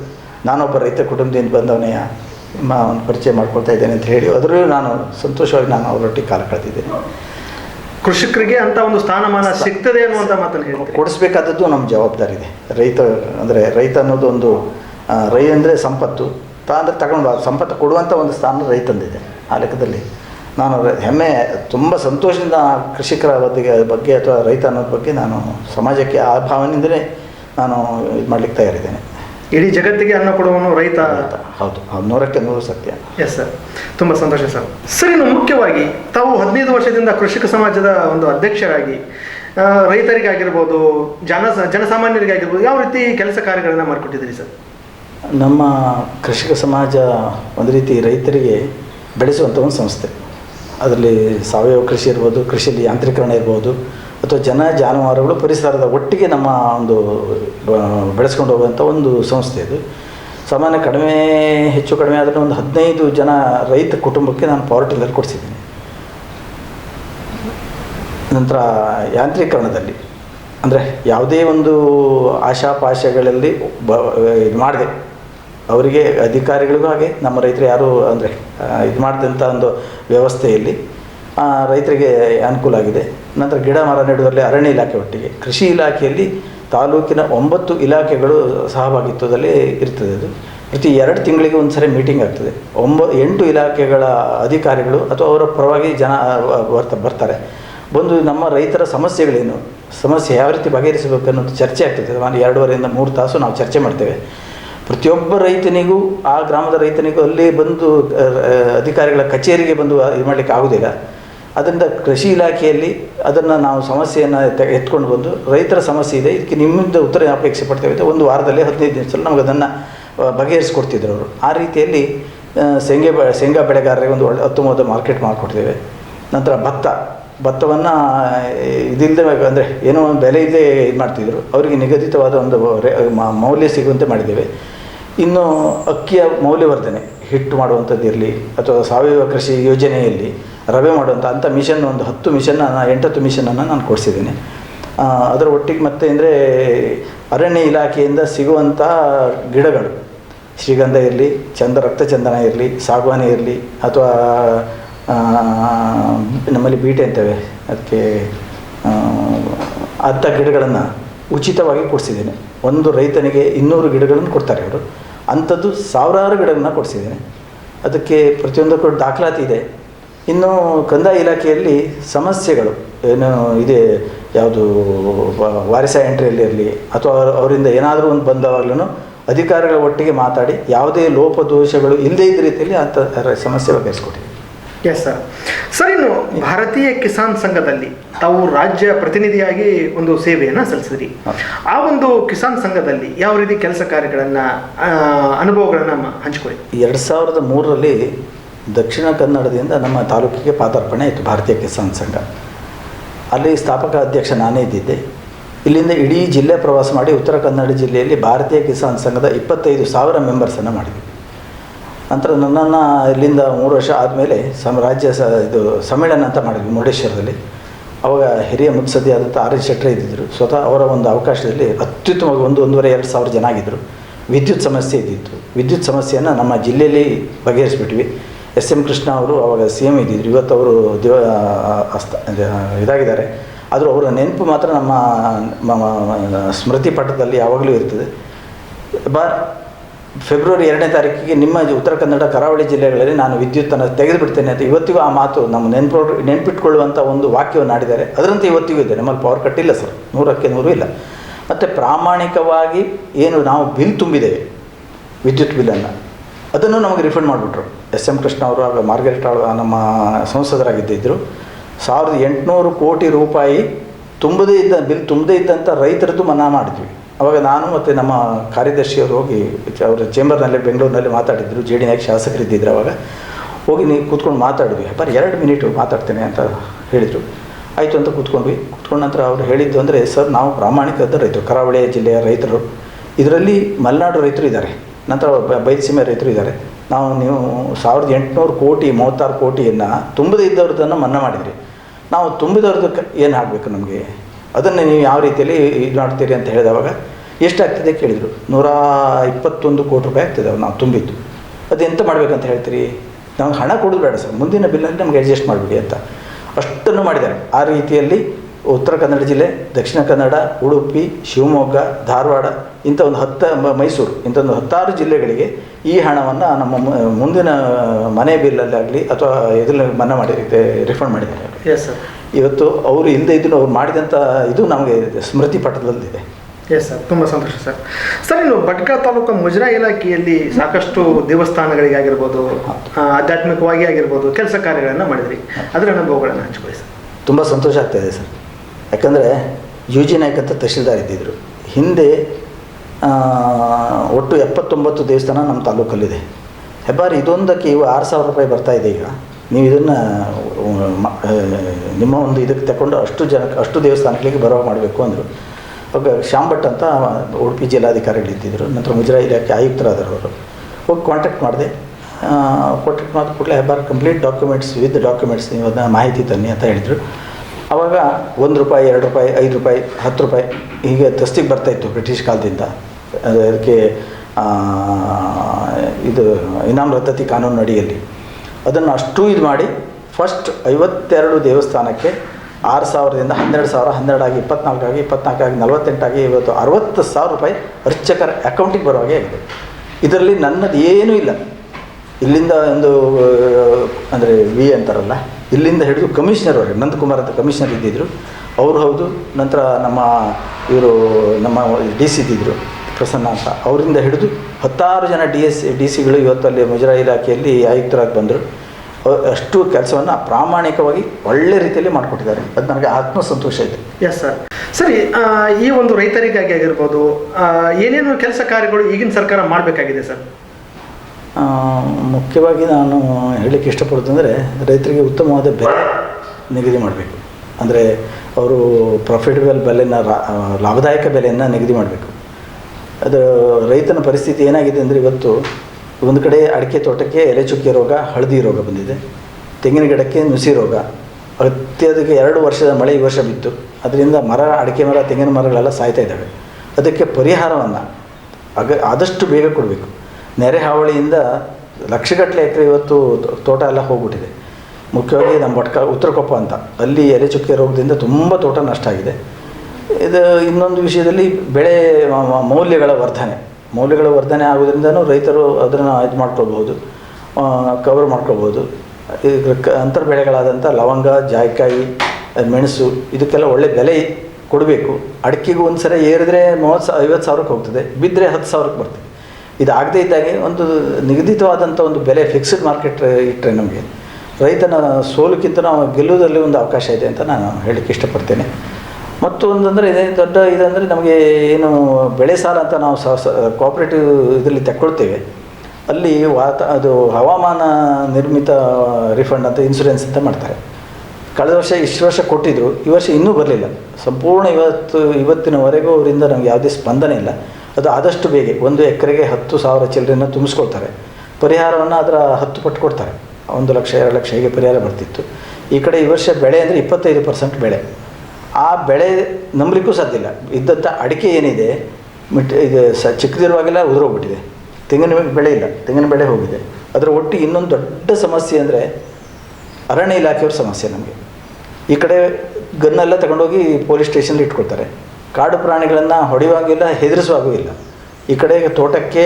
ನಾನೊಬ್ಬ ರೈತ ಕುಟುಂಬದಿಂದ ಬಂದವನೆಯ ಪರಿಚಯ ಮಾಡ್ಕೊಳ್ತಾ ಇದ್ದೇನೆ ಅಂತ ಹೇಳಿ ಅದರಲ್ಲೂ ನಾನು ಸಂತೋಷವಾಗಿ ನಾನು ಅವರೊಟ್ಟಿಗೆ ಕಾಲ ಕಳೆದಿದ್ದೇನೆ. ಕೃಷಿಕರಿಗೆ ಅಂತ ಒಂದು ಸ್ಥಾನಮಾನ ಸಿಗ್ತದೆ ಅನ್ನುವಂಥ ಮಾತನ್ನು ಹೇಳಿ ಕೊಡಿಸ್ಬೇಕಾದದ್ದು ನಮ್ಮ ಜವಾಬ್ದಾರಿ ಇದೆ. ರೈತ ಅಂದರೆ ರೈತ ಅನ್ನೋದು ಒಂದು ರೈ ಅಂದರೆ ಸಂಪತ್ತು. ತಾ ಅಂದರೆ ತಗೊಂಡು ಸಂಪತ್ತು ಕೊಡುವಂಥ ಒಂದು ಸ್ಥಾನ ರೈತಂದಿದೆ ಆ ಲೆಕ್ಕದಲ್ಲಿ. ನಾನು ಹೆಮ್ಮೆ ತುಂಬ ಸಂತೋಷದಿಂದ ಕೃಷಿಕರ ಬಗ್ಗೆ ಬಗ್ಗೆ ಅಥವಾ ರೈತ ಅನ್ನೋದ್ರ ಬಗ್ಗೆ ನಾನು ಸಮಾಜಕ್ಕೆ ಆ ಭಾವನೆಯಿಂದಲೇ ನಾನು ಇದು ಮಾಡ್ಲಿಕ್ಕೆ ತಯಾರಿದ್ದೇನೆ. ಇಡೀ ಜಗತ್ತಿಗೆ ಅನ್ನ ಕೊಡುವನು ರೈತ ಹೌದು. ನೂರಕ್ಕೆ ನೂರು ಸತ್ಯ. ಎಸ್ ಸರ್ ತುಂಬ ಸಂತೋಷ ಸರ್ ಸರ್ ಇನ್ನು ಮುಖ್ಯವಾಗಿ ತಾವು ಹದಿನೈದು ವರ್ಷದಿಂದ ಕೃಷಿಕ ಸಮಾಜದ ಒಂದು ಅಧ್ಯಕ್ಷರಾಗಿ ರೈತರಿಗಾಗಿರ್ಬೋದು ಜನ ಜನಸಾಮಾನ್ಯರಿಗಾಗಿರ್ಬೋದು ಯಾವ ರೀತಿ ಕೆಲಸ ಕಾರ್ಯಗಳನ್ನು ಮಾಡಿಕೊಟ್ಟಿದ್ದೀರಿ ಸರ್ ನಮ್ಮ ಕೃಷಿಕ ಸಮಾಜ ಒಂದು ರೀತಿ ರೈತರಿಗೆ ಬೆಳೆಸುವಂಥ ಒಂದು ಸಂಸ್ಥೆ. ಅದರಲ್ಲಿ ಸಾವಯವ ಕೃಷಿ ಇರ್ಬೋದು ಕೃಷಿಯಲ್ಲಿ ಯಾಂತ್ರೀಕರಣ ಇರ್ಬೋದು ಅಥವಾ ಜನ ಜಾನುವಾರುಗಳು ಪರಿಸರದ ಒಟ್ಟಿಗೆ ನಮ್ಮ ಒಂದು ಬೆಳೆಸ್ಕೊಂಡು ಹೋಗುವಂಥ ಒಂದು ಸಂಸ್ಥೆ ಇದು. ಸಾಮಾನ್ಯ ಕಡಿಮೆ, ಹೆಚ್ಚು ಕಡಿಮೆ ಆದರೆ ಒಂದು ಹದಿನೈದು ಜನ ರೈತ ಕುಟುಂಬಕ್ಕೆ ನಾನು ಪವರ್ ಟಿಲ್ಲರ್ ಕೊಡಿಸಿದ್ದೀನಿ. ನಂತರ ಯಾಂತ್ರೀಕರಣದಲ್ಲಿ, ಅಂದರೆ ಯಾವುದೇ ಒಂದು ಆಶಾಪಾಶಗಳಲ್ಲಿ ಬ, ಇದು ಮಾಡಿದೆ. ಅವರಿಗೆ, ಅಧಿಕಾರಿಗಳಿಗೂ ಹಾಗೆ, ನಮ್ಮ ರೈತರು ಯಾರು ಅಂದರೆ ಇದು ಮಾಡಿದಂಥ ಒಂದು ವ್ಯವಸ್ಥೆಯಲ್ಲಿ ರೈತರಿಗೆ ಅನುಕೂಲ ಆಗಿದೆ. ನಂತರ ಗಿಡ ಮರ ನೆಡುವಲ್ಲಿ ಅರಣ್ಯ ಇಲಾಖೆ ಒಟ್ಟಿಗೆ. ಕೃಷಿ ಇಲಾಖೆಯಲ್ಲಿ ತಾಲೂಕಿನ ಒಂಬತ್ತು ಇಲಾಖೆಗಳು ಸಹಭಾಗಿತ್ವದಲ್ಲಿ ಇರ್ತದೆ ಅದು. ಪ್ರತಿ ಎರಡು ತಿಂಗಳಿಗೆ ಒಂದು ಸರಿ ಮೀಟಿಂಗ್ ಆಗ್ತದೆ. ಒಂಬ, ಎಂಟು ಇಲಾಖೆಗಳ ಅಧಿಕಾರಿಗಳು ಅಥವಾ ಅವರ ಪರವಾಗಿ ಜನ ಬರ್ತ, ಬರ್ತಾರೆ. ಬಂದು ನಮ್ಮ ರೈತರ ಸಮಸ್ಯೆಗಳೇನು? ಸಮಸ್ಯೆ ಯಾವ ರೀತಿ ಬಗೆಹರಿಸಬೇಕು ಅನ್ನೋದು ಚರ್ಚೆ ಆಗ್ತದೆ. ಸುಮಾರು ಎರಡೂವರೆಯಿಂದ ಮೂರು ತಾಸು ನಾವು ಚರ್ಚೆ ಮಾಡ್ತೇವೆ. ಪ್ರತಿಯೊಬ್ಬ ರೈತನಿಗೂ, ಆ ಗ್ರಾಮದ ರೈತನಿಗೂ ಅಲ್ಲಿ ಬಂದು ಅಧಿಕಾರಿಗಳ ಕಚೇರಿಗೆ ಬಂದು ಇದು ಮಾಡಲಿಕ್ಕೆ ಆಗೋದಿಲ್ಲ. ಅದರಿಂದ ಕೃಷಿ ಇಲಾಖೆಯಲ್ಲಿ ಅದನ್ನು ನಾವು ಸಮಸ್ಯೆಯನ್ನು ಎತ್ಕೊಂಡು ಬಂದು ರೈತರ ಸಮಸ್ಯೆ ಇದೆ, ಇದಕ್ಕೆ ನಿಮ್ಮಿಂದ ಉತ್ತರ ಅಪೇಕ್ಷೆ ಪಡ್ತೇವೆ ಅಂತ ಒಂದು ವಾರದಲ್ಲಿ ಹದಿನೈದು ದಿವಸದಲ್ಲಿ ನಮಗೆ ಅದನ್ನು ಬಗೆಹರಿಸ್ಕೊಡ್ತಿದ್ರು ಅವರು. ಆ ರೀತಿಯಲ್ಲಿ ಶೇಂಗೆ ಶೇಂಗಾ ಬೆಳೆಗಾರರಿಗೆ ಒಂದು ಒಳ್ಳೆ ಉತ್ತಮವಾದ ಮಾರ್ಕೆಟ್ ಮಾಡಿಕೊಡ್ತೇವೆ. ನಂತರ ಭತ್ತ, ಭತ್ತವನ್ನು ಇದಿಲ್ಲದೆ ಅಂದರೆ ಏನೋ ಒಂದು ಬೆಲೆ ಇಲ್ಲದೆ ಇದು ಮಾಡ್ತಿದ್ರು. ಅವರಿಗೆ ನಿಗದಿತವಾದ ಒಂದು ಮೌಲ್ಯ ಸಿಗುವಂತೆ ಮಾಡಿದ್ದೇವೆ. ಇನ್ನು ಅಕ್ಕಿಯ ಮೌಲ್ಯವರ್ಧನೆ. ಹಿಟ್ಟು ಮಾಡುವಂಥದ್ದು ಇರಲಿ ಅಥವಾ ಸಾವಯವ ಕೃಷಿ ಯೋಜನೆಯಲ್ಲಿ ರವೆ ಮಾಡುವಂಥ ಅಂಥ ಮಿಷನ್ ಒಂದು ಹತ್ತು ಮಿಷನ್ನ ಎಂಟತ್ತು ಮಿಷನನ್ನು ನಾನು ಕೊಡಿಸಿದ್ದೀನಿ. ಅದರ ಒಟ್ಟಿಗೆ ಮತ್ತೆ ಅಂದರೆ ಅರಣ್ಯ ಇಲಾಖೆಯಿಂದ ಸಿಗುವಂಥ ಗಿಡಗಳು, ಶ್ರೀಗಂಧ ಇರಲಿ, ಚಂದ ರಕ್ತಚಂದನ ಇರಲಿ, ಸಾಗುವಾನಿ ಇರಲಿ ಅಥವಾ ನಮ್ಮಲ್ಲಿ ಬೀಟೆ ಅಂತೇವೆ, ಅದಕ್ಕೆ ಅಂಥ ಗಿಡಗಳನ್ನು ಉಚಿತವಾಗಿ ಕೊಡಿಸಿದ್ದೀನಿ. ಒಂದು ರೈತನಿಗೆ ಇನ್ನೂರು ಗಿಡಗಳನ್ನು ಕೊಡ್ತಾರೆ ಅವರು ಅಂಥದ್ದು ಸಾವಿರಾರು ಗಿಡಗಳನ್ನ ಕೊಡಿಸಿದ್ದೇನೆ. ಅದಕ್ಕೆ ಪ್ರತಿಯೊಂದಕ್ಕೂ ದಾಖಲಾತಿ ಇದೆ. ಇನ್ನು ಕಂದಾಯ ಇಲಾಖೆಯಲ್ಲಿ ಸಮಸ್ಯೆಗಳು, ಏನು ಇದೆ, ಯಾವುದು ವಾರಿಸ ಎಂಟ್ರಿಯಲ್ಲಿ ಇರಲಿ ಅಥವಾ ಅವ್ರ- ಅವರಿಂದ ಏನಾದರೂ ಒಂದು ಬಂದವಾಗ್ಲೂ ಅಧಿಕಾರಿಗಳ ಒಟ್ಟಿಗೆ ಮಾತಾಡಿ ಯಾವುದೇ ಲೋಪದೋಷಗಳು ಇಲ್ಲದೇ ಇದ್ದ ರೀತಿಯಲ್ಲಿ ಅಂಥ ಸಮಸ್ಯೆ ಬಗೆಹರಿಸ್ಕೊಟ್ಟಿದ್ದೀವಿ ಎಸ್ ಸರ್ ಸರ್ ಇನ್ನು ಭಾರತೀಯ ಕಿಸಾನ್ ಸಂಘದಲ್ಲಿ ತಾವು ರಾಜ್ಯ ಪ್ರತಿನಿಧಿಯಾಗಿ ಒಂದು ಸೇವೆಯನ್ನು ಸಲ್ಲಿಸಿದ್ರಿ. ಆ ಒಂದು ಕಿಸಾನ್ ಸಂಘದಲ್ಲಿ ಯಾವ ರೀತಿ ಕೆಲಸ ಕಾರ್ಯಗಳನ್ನು ಅನುಭವಗಳನ್ನು ಹಂಚಿಕೊಳ್ಳಿ. ಎರಡು ಸಾವಿರದ ಮೂರರಲ್ಲಿ ದಕ್ಷಿಣ ಕನ್ನಡದಿಂದ ನಮ್ಮ ತಾಲೂಕಿಗೆ ಪಾದಾರ್ಪಣೆ ಆಯಿತು ಭಾರತೀಯ ಕಿಸಾನ್ ಸಂಘ. ಅಲ್ಲಿ ಸ್ಥಾಪಕ ಅಧ್ಯಕ್ಷ ನಾನೇ ಇದ್ದಿದ್ದೆ. ಇಲ್ಲಿಂದ ಇಡೀ ಜಿಲ್ಲೆ ಪ್ರವಾಸ ಮಾಡಿ ಉತ್ತರ ಕನ್ನಡ ಜಿಲ್ಲೆಯಲ್ಲಿ ಭಾರತೀಯ ಕಿಸಾನ್ ಸಂಘದ ಇಪ್ಪತ್ತೈದು ಸಾವಿರ ಮೆಂಬರ್ಸನ್ನು ಮಾಡಿದ್ವಿ. ನಂತರ ನನ್ನನ್ನು ಇಲ್ಲಿಂದ ಮೂರು ವರ್ಷ ಆದಮೇಲೆ ಸಮ, ರಾಜ್ಯ ಸ, ಇದು ಸಮ್ಮೇಳನ ಅಂತ ಮಾಡಿದ್ವಿ ಮುರುಡೇಶ್ವರದಲ್ಲಿ. ಅವಾಗ ಹಿರಿಯ ಮುತ್ಸದ್ದಿಯಾದಂಥ ಆರ್ ಎಸ್ ಶೆಟ್ಟರ್ ಇದ್ದಿದ್ದರು ಸ್ವತಃ ಅವರ ಒಂದು ಅವಕಾಶದಲ್ಲಿ ಅತ್ಯುತ್ತಮವಾಗಿ ಒಂದು, ಒಂದೂವರೆ, ಎರಡು ಸಾವಿರ ಜನ ಆಗಿದ್ದರು ವಿದ್ಯುತ್ ಸಮಸ್ಯೆ ಇದ್ದಿತ್ತು. ವಿದ್ಯುತ್ ಸಮಸ್ಯೆಯನ್ನು ನಮ್ಮ ಜಿಲ್ಲೆಯಲ್ಲಿ ಬಗೆಹರಿಸ್ಬಿಟ್ವಿ. ಎಸ್ ಎಂ ಕೃಷ್ಣ ಅವರು ಅವಾಗ ಸಿ ಎಂ ಇದ್ದಿದ್ರು. ಇವತ್ತು ಅವರು ದಿವ ಅಸ್ತ ಇದಾಗಿದ್ದಾರೆ. ಆದರೂ ಅವರ ನೆನಪು ಮಾತ್ರ ನಮ್ಮ ನಮ್ಮ, ಸ್ಮೃತಿ ಪಟದಲ್ಲಿ ಯಾವಾಗಲೂ ಇರ್ತದೆ. ಬಾ ಫೆಬ್ರವರಿ ಎರಡನೇ ತಾರೀಕಿಗೆ ನಿಮ್ಮ ಉತ್ತರ ಕನ್ನಡ, ಕರಾವಳಿ ಜಿಲ್ಲೆಗಳಲ್ಲಿ ನಾನು ವಿದ್ಯುತ್ತನ್ನು ತೆಗೆದುಬಿಡ್ತೇನೆ ಅಂತ ಇವತ್ತಿಗೂ ಆ ಮಾತು ನಮ್ಮ ನೆನ್ಪು ನೆನ್ಪಿಟ್ಕೊಳ್ಳುವಂಥ ಒಂದು ವಾಕ್ಯವನ್ನು ಆಡಿದ್ದಾರೆ ಅದರಂತೆ ಇವತ್ತಿಗೂ ಇದೆ. ನಮ್ಮಲ್ಲಿ ಪವರ್ ಕಟ್ ಇಲ್ಲ ಸರ್. ನೂರಕ್ಕೆ ನೂರು ಇಲ್ಲ. ಮತ್ತು ಪ್ರಾಮಾಣಿಕವಾಗಿ ಏನು ನಾವು ಬಿಲ್ ತುಂಬಿದ್ದೇವೆ, ವಿದ್ಯುತ್ ಬಿಲ್ಲನ್ನು, ಅದನ್ನು ನಮಗೆ ರಿಫಂಡ್ ಮಾಡಿಬಿಟ್ರು. ಎಸ್ ಎಂ ಕೃಷ್ಣ ಅವರು ಆಗ ಮಾರ್ಗರೆಟ್ ನಮ್ಮ ಸಂಸದರಾಗಿದ್ದಿದ್ದರು ಸಾವಿರದ ಎಂಟುನೂರು ಕೋಟಿ ರೂಪಾಯಿ ತುಂಬದೇ ಇದ್ದ ಬಿಲ್ ತುಂಬದೇ ಇದ್ದಂಥ ರೈತರದ್ದು ಮನ್ನಾ ಮಾಡಿದ್ವಿ. ಅವಾಗ ನಾನು ಮತ್ತು ನಮ್ಮ ಕಾರ್ಯದರ್ಶಿಯವರು ಹೋಗಿ ಅವರ ಚೇಂಬರ್ನಲ್ಲಿ ಬೆಂಗಳೂರಿನಲ್ಲಿ ಮಾತಾಡಿದ್ರು. ಜೆ ಡಿ ನಾಯಕ್ ಶಾಸಕರಿದ್ದಿದ್ರು ಅವಾಗ. ಹೋಗಿ ನೀವು ಕೂತ್ಕೊಂಡು ಮಾತಾಡಿದ್ವಿ ಬರೀ ಎರಡು ಮಿನಿಟು ಮಾತಾಡ್ತೇನೆ ಅಂತ ಹೇಳಿದರು. ಆಯಿತು ಅಂತ ಕೂತ್ಕೊಂಡ್ವಿ. ಕೂತ್ಕೊಂಡ ನಂತರ ಅವರು ಹೇಳಿದ್ದು ಅಂದರೆ, ಸರ್, ನಾವು ಪ್ರಾಮಾಣಿಕದ ರೈತರು. ಕರಾವಳಿ ಜಿಲ್ಲೆಯ ರೈತರು. ಇದರಲ್ಲಿ ಮಲೆನಾಡು ರೈತರು ಇದ್ದಾರೆ. ನಂತರ ಬೈಲಸೀಮೆ ರೈತರು ಇದ್ದಾರೆ. ನಾವು ನೀವು ಸಾವಿರದ ಎಂಟುನೂರು ಕೋಟಿ, ಮೂವತ್ತಾರು ಕೋಟಿಯನ್ನು ತುಂಬದೇ ಇದ್ದವ್ರದ್ದನ್ನು ಮನ್ನಾ ಮಾಡಿದ್ರಿ. ನಾವು ತುಂಬಿದವ್ರದ್ದು ಏನು ಆಗಬೇಕು ನಮಗೆ? ಅದನ್ನು ನೀವು ಯಾವ ರೀತಿಯಲ್ಲಿ ಇದು ಮಾಡ್ತೀರಿ ಅಂತ ಹೇಳಿದವಾಗ, ಎಷ್ಟಾಗ್ತದೆ ಕೇಳಿದರು, ನೂರ ಇಪ್ಪತ್ತೊಂದು ಕೋಟಿ ರೂಪಾಯಿ ಆಗ್ತದೆ ನಾವು ತುಂಬಿದ್ದು. ಅದು ಎಂತ ಮಾಡಬೇಕಂತ ಹೇಳ್ತೀರಿ? ನಮ್ಗೆ ಹಣ ಕೊಡೋದು ಬೇಡ ಸರ್, ಮುಂದಿನ ಬಿಲ್ಲಲ್ಲಿ ನಮಗೆ ಅಡ್ಜಸ್ಟ್ ಮಾಡಿಬಿಡಿ ಅಂತ. ಅಷ್ಟನ್ನು ಮಾಡಿದ್ದಾರೆ. ಆ ರೀತಿಯಲ್ಲಿ ಉತ್ತರ ಕನ್ನಡ ಜಿಲ್ಲೆ, ದಕ್ಷಿಣ ಕನ್ನಡ, ಉಡುಪಿ, ಶಿವಮೊಗ್ಗ, ಧಾರವಾಡ, ಇಂಥ ಒಂದು ಹತ್ತ ಮೈಸೂರು, ಇಂಥ ಒಂದು ಹತ್ತಾರು ಜಿಲ್ಲೆಗಳಿಗೆ ಈ ಹಣವನ್ನು ನಮ್ಮ ಮುಂದಿನ ಮನೆ ಬಿಲ್ಲಲ್ಲಾಗಲಿ ಅಥವಾ ಇದರಲ್ಲಿ ಮನ್ನಾ ಮಾಡಿ ರಿಫಂಡ್ ಮಾಡಿದ್ದಾರೆ. ಎಸ್ ಸರ್ ಇವತ್ತು ಅವರು ಹಿಂದೆ ಇದ್ದು ಅವ್ರು ಮಾಡಿದಂಥ ಇದು ನಮಗೆ ಸ್ಮೃತಿ ಪಟದಲ್ಲಿದೆ ಎಸ್ ಸರ್ ತುಂಬ ಸಂತೋಷ ಸರ್ ಸರ್ ಇನ್ನು ಭಟ್ಕಳ ತಾಲೂಕು ಮುಜರಾ ಇಲಾಖೆಯಲ್ಲಿ ಸಾಕಷ್ಟು ದೇವಸ್ಥಾನಗಳಿಗಾಗಿರ್ಬೋದು ಆಧ್ಯಾತ್ಮಿಕವಾಗಿ ಆಗಿರ್ಬೋದು ಕೆಲಸ ಕಾರ್ಯಗಳನ್ನು ಮಾಡಿದ್ರಿ. ಅದರ ಅನುಭವಗಳನ್ನು ಹಂಚ್ಕೊಳ್ಳಿ ಸರ್ ತುಂಬ ಸಂತೋಷ ಆಗ್ತಾಯಿದೆ ಸರ್ ಯಾಕಂದರೆ ಯು ಜಿ ನಾಯ್ಕ ಅಂತ ತಹಶೀಲ್ದಾರ್ ಇದ್ದಿದ್ದರು ಹಿಂದೆ ಒಟ್ಟು ಎಪ್ಪತ್ತೊಂಬತ್ತು ದೇವಸ್ಥಾನ ನಮ್ಮ ತಾಲೂಕಲ್ಲಿದೆ. ಹೆಬ್ಬಾರಿ ಇದೊಂದಕ್ಕೆ ಇವು ಆರು ಸಾವಿರ ರೂಪಾಯಿ ಬರ್ತಾಯಿದೆ ಇದೆ ಈಗ. ನೀವು ಇದನ್ನು ನಿಮ್ಮ ಒಂದು ಇದಕ್ಕೆ ತಗೊಂಡು ಅಷ್ಟು ಜನಕ್ಕೆ ಅಷ್ಟು ದೇವಸ್ಥಾನಗಳಿಗೆ ಬರೋ ಮಾಡಬೇಕು ಅಂದರು. ಅವಾಗ ಶ್ಯಾಮ್ ಭಟ್ ಅಂತ ಉಡುಪಿ ಜಿಲ್ಲಾಧಿಕಾರಿಗಳು ಇದ್ದಿದ್ದರು ನಂತರ ಮುಜರಾಯಿ ಇಲಾಖೆ ಆಯುಕ್ತರಾದರು ಅವರು. ಹೋಗಿ ಕಾಂಟ್ಯಾಕ್ಟ್ ಮಾಡಿದೆ. ಕಾಂಟ್ಯಾಕ್ಟ್ ಮಾಡಿದ ಕೂಡಲೇ Hebbar complete documents with documents ನೀವು ಅದನ್ನು ಮಾಹಿತಿ ತನ್ನಿ ಅಂತ ಹೇಳಿದರು. ಆವಾಗ ಒಂದು ರೂಪಾಯಿ, ಎರಡು ರೂಪಾಯಿ, ಐದು ರೂಪಾಯಿ, ಹತ್ತು ರೂಪಾಯಿ ಹೀಗೆ ದಸ್ತಿಗೆ ಬರ್ತಾಯಿತ್ತು ಬ್ರಿಟಿಷ್ ಕಾಲದಿಂದ. ಅದಕ್ಕೆ ಇದು ಇನಾಮ್ ರದ್ದತಿ ಕಾನೂನು ಅಡಿಯಲ್ಲಿ. ಅದನ್ನು ಅಷ್ಟು ಇದು ಮಾಡಿ ಫಸ್ಟ್ ಐವತ್ತೆರಡು ದೇವಸ್ಥಾನಕ್ಕೆ ಆರು ಸಾವಿರದಿಂದ ಹನ್ನೆರಡು ಸಾವಿರ, ಹನ್ನೆರಡಾಗಿ ಇಪ್ಪತ್ನಾಲ್ಕಾಗಿ ಇಪ್ಪತ್ನಾಲ್ಕಾಗಿ ನಲವತ್ತೆಂಟಾಗಿ, ಇವತ್ತು ಅರವತ್ತು ಸಾವಿರ ರೂಪಾಯಿ ಅರ್ಚಕರ ಅಕೌಂಟಿಗೆ ಬರೋ ಹಾಗೆ ಆಗಿದೆ. ಇದರಲ್ಲಿ ನನ್ನದು ಏನೂ ಇಲ್ಲ. ಇಲ್ಲಿಂದ ಒಂದು ಅಂದರೆ ವಿ ಅಂತಾರಲ್ಲ, ಇಲ್ಲಿಂದ ಹಿಡಿದು ಕಮಿಷನರ್ ಅವರು, ನಂದಕುಮಾರ್ ಅಂತ ಕಮಿಷನರ್ ಇದ್ದಿದ್ದರು ಅವರು ಹೌದು, ನಂತರ ನಮ್ಮ ಇವರು, ನಮ್ಮ ಡಿ ಸಿ ಇದ್ದಿದ್ದರು ಪ್ರಸನ್ನ ಅಂತ ಅವರಿಂದ ಹಿಡಿದು ಹತ್ತಾರು ಜನ ಡಿ ಎಸ್ ಡಿ ಸಿಗಳು ಇವತ್ತಲ್ಲಿ ಮುಜರಾಯಿ ಇಲಾಖೆಯಲ್ಲಿ ಆಯುಕ್ತರಾಗಿ ಬಂದರು. ಅಷ್ಟು ಕೆಲಸವನ್ನು ಪ್ರಾಮಾಣಿಕವಾಗಿ ಒಳ್ಳೆ ರೀತಿಯಲ್ಲಿ ಮಾಡಿಕೊಟ್ಟಿದ್ದಾರೆ. ಅದು ನನಗೆ ಆತ್ಮ ಸಂತೋಷ ಇದೆ. ಎಸ್ ಸರ್ ಸರಿ ಈ ಒಂದು ರೈತರಿಗಾಗಿ ಆಗಿರ್ಬೋದು ಏನೇನು ಕೆಲಸ ಕಾರ್ಯಗಳು ಈಗಿನ ಸರ್ಕಾರ ಮಾಡಬೇಕಾಗಿದೆ ಸರ್ ಮುಖ್ಯವಾಗಿ ನಾನು ಹೇಳಲಿಕ್ಕೆ ಇಷ್ಟಪಡುತ್ತಂದರೆ ರೈತರಿಗೆ ಉತ್ತಮವಾದ ಬೆಲೆ ನಿಗದಿ ಮಾಡಬೇಕು. ಅಂದರೆ ಅವರು ಪ್ರಾಫಿಟಬಲ್ ಬೆಲೆನ ಲಾಭದಾಯಕ ಬೆಲೆಯನ್ನು ನಿಗದಿ ಮಾಡಬೇಕು. ಅದು ರೈತನ ಪರಿಸ್ಥಿತಿ ಏನಾಗಿದೆ ಅಂದರೆ ಇವತ್ತು ಒಂದು ಕಡೆ ಅಡಿಕೆ ತೋಟಕ್ಕೆ ಎಲೆ ಚುಕ್ಕೆ ರೋಗ, ಹಳದಿ ರೋಗ ಬಂದಿದೆ. ತೆಂಗಿನ ಗಿಡಕ್ಕೆ ನುಸಿ ರೋಗ. ಅತ್ಯಧಿಕ ಎರಡು ವರ್ಷದ ಮಳೆ ಈ ವರ್ಷ ಬಿತ್ತು. ಅದರಿಂದ ಮರ, ಅಡಿಕೆ ಮರ, ತೆಂಗಿನ ಮರಗಳೆಲ್ಲ ಸಾಯ್ತಾ ಇದ್ದಾವೆ. ಅದಕ್ಕೆ ಪರಿಹಾರವನ್ನು ಅಗ, ಆದಷ್ಟು ಬೇಗ ಕೊಡಬೇಕು. ನೆರೆ ಹಾವಳಿಯಿಂದ ಲಕ್ಷಗಟ್ಟಲೆ ಎಕರೆ ಇವತ್ತು ತೋಟ ಎಲ್ಲ ಹೋಗ್ಬಿಟ್ಟಿದೆ. ಮುಖ್ಯವಾಗಿ ನಮ್ಮ ಭಟ್ಕ ಉತ್ತರ ಕೊಪ್ಪ ಅಂತ. ಅಲ್ಲಿ ಎಲೆ ಚುಕ್ಕೆ ರೋಗದಿಂದ ತುಂಬ ತೋಟ ನಷ್ಟ ಆಗಿದೆ. ಇದು ಇನ್ನೊಂದು ವಿಷಯದಲ್ಲಿ ಬೆಳೆ ಮೌಲ್ಯಗಳ ವರ್ಧನೆ. ಮೌಲ್ಯಗಳ ವರ್ಧನೆ ಆಗೋದ್ರಿಂದನೂ ರೈತರು ಅದನ್ನು ಇದು ಮಾಡ್ಕೊಳ್ಬೋದು ಕವರ್ ಮಾಡ್ಕೊಳ್ಬೋದು ಈಗ ಅಂತರ ಬೆಳೆಗಳಾದಂಥ ಲವಂಗ, ಜಾಯಿಕಾಯಿ, ಮೆಣಸು, ಇದಕ್ಕೆಲ್ಲ ಒಳ್ಳೆ ಬೆಲೆ ಕೊಡಬೇಕು. ಅಡಿಕೆಗೂ ಒಂದು ಸರಿ ಏರಿದ್ರೆ ಮೂವತ್ತು ಸಾ ಐವತ್ತು ಸಾವಿರಕ್ಕೆ ಹೋಗ್ತದೆ ಬಿದ್ದರೆ ಹತ್ತು ಸಾವಿರಕ್ಕೆ ಬರ್ತದೆ. ಇದಾಗದೇ ಇದ್ದಾಗೆ ಒಂದು ನಿಗದಿತವಾದಂಥ ಒಂದು ಬೆಲೆ ಫಿಕ್ಸ್ಡ್ ಮಾರ್ಕೆಟ್ ಇಟ್ಟರೆ ನಮಗೆ ರೈತನ ಸೋಲುಕ್ಕಿಂತ ನಾವು ಗೆಲ್ಲುವುದರಲ್ಲಿ ಒಂದು ಅವಕಾಶ ಇದೆ ಅಂತ ನಾನು ಹೇಳಲಿಕ್ಕೆ ಇಷ್ಟಪಡ್ತೇನೆ. ಮತ್ತು ಒಂದಂದರೆ ಇದೇ, ದೊಡ್ಡ ಇದಂದರೆ ನಮಗೆ ಏನು ಬೆಳೆ ಸಾಲ ಅಂತ ನಾವು ಕೋಆಪ್ರೇಟಿವ್ ಇದರಲ್ಲಿ ತಗೊಳ್ತೇವೆ ಅಲ್ಲಿ ವಾತ, ಅದು ಹವಾಮಾನ ನಿರ್ಮಿತ ರಿಫಂಡ್ ಅಂತ ಇನ್ಶೂರೆನ್ಸ್ ಅಂತ ಮಾಡ್ತಾರೆ. ಕಳೆದ ವರ್ಷ ಇಷ್ಟು ವರ್ಷ ಕೊಟ್ಟಿದ್ದರು ಈ ವರ್ಷ ಇನ್ನೂ ಬರಲಿಲ್ಲ. ಸಂಪೂರ್ಣ ಇವತ್ತು, ಇವತ್ತಿನವರೆಗೂ ಅವರಿಂದ ನಮಗೆ ಯಾವುದೇ ಸ್ಪಂದನೆ ಇಲ್ಲ. ಅದು ಆದಷ್ಟು ಬೇಗ, ಒಂದು ಎಕರೆಗೆ ಹತ್ತು ಸಾವಿರ ಚಿಲ್ಲರೆನ ತುಂಬಿಸ್ಕೊಳ್ತಾರೆ. ಪರಿಹಾರವನ್ನು ಅದರ ಹತ್ತು ಪಟ್ಟು ಕೊಡ್ತಾರೆ. ಒಂದು ಲಕ್ಷ, ಎರಡು ಲಕ್ಷ ಹೇಗೆ ಪರಿಹಾರ ಬರ್ತಿತ್ತು. ಈ ಕಡೆ ಈ ವರ್ಷ ಬೆಳೆ ಅಂದರೆ ಇಪ್ಪತ್ತೈದು ಪರ್ಸೆಂಟ್ ಬೆಳೆ. ಆ ಬೆಳೆ ನಂಬಲಿಕ್ಕೂ ಸಾಧ್ಯ ಇಲ್ಲ. ಇದ್ದಂಥ ಅಡಿಕೆ ಏನಿದೆ ಮಿಟ್ ಇದು ಸ ಚಿಕ್ಕದಿರುವಾಗೆಲ್ಲ ಉದುರೋಗ್ಬಿಟ್ಟಿದೆ. ತೆಂಗಿನ ಬೆಳೆ ಇಲ್ಲ, ತೆಂಗಿನ ಬೆಳೆ ಹೋಗಿದೆ. ಅದರ ಒಟ್ಟು ಇನ್ನೊಂದು ದೊಡ್ಡ ಸಮಸ್ಯೆ ಅಂದರೆ ಅರಣ್ಯ ಇಲಾಖೆಯವ್ರ ಸಮಸ್ಯೆ ನಮಗೆ. ಈ ಕಡೆ ಗನ್ನೆಲ್ಲ ತಗೊಂಡೋಗಿ ಪೊಲೀಸ್ ಸ್ಟೇಷನಲ್ಲಿ ಇಟ್ಕೊಳ್ತಾರೆ ಕಾಡು ಪ್ರಾಣಿಗಳನ್ನು ಹೊಡೆಯುವಾಗಿಲ್ಲ ಹೆದರಿಸುವಾಗೂ ಇಲ್ಲ. ಈ ಕಡೆ ತೋಟಕ್ಕೆ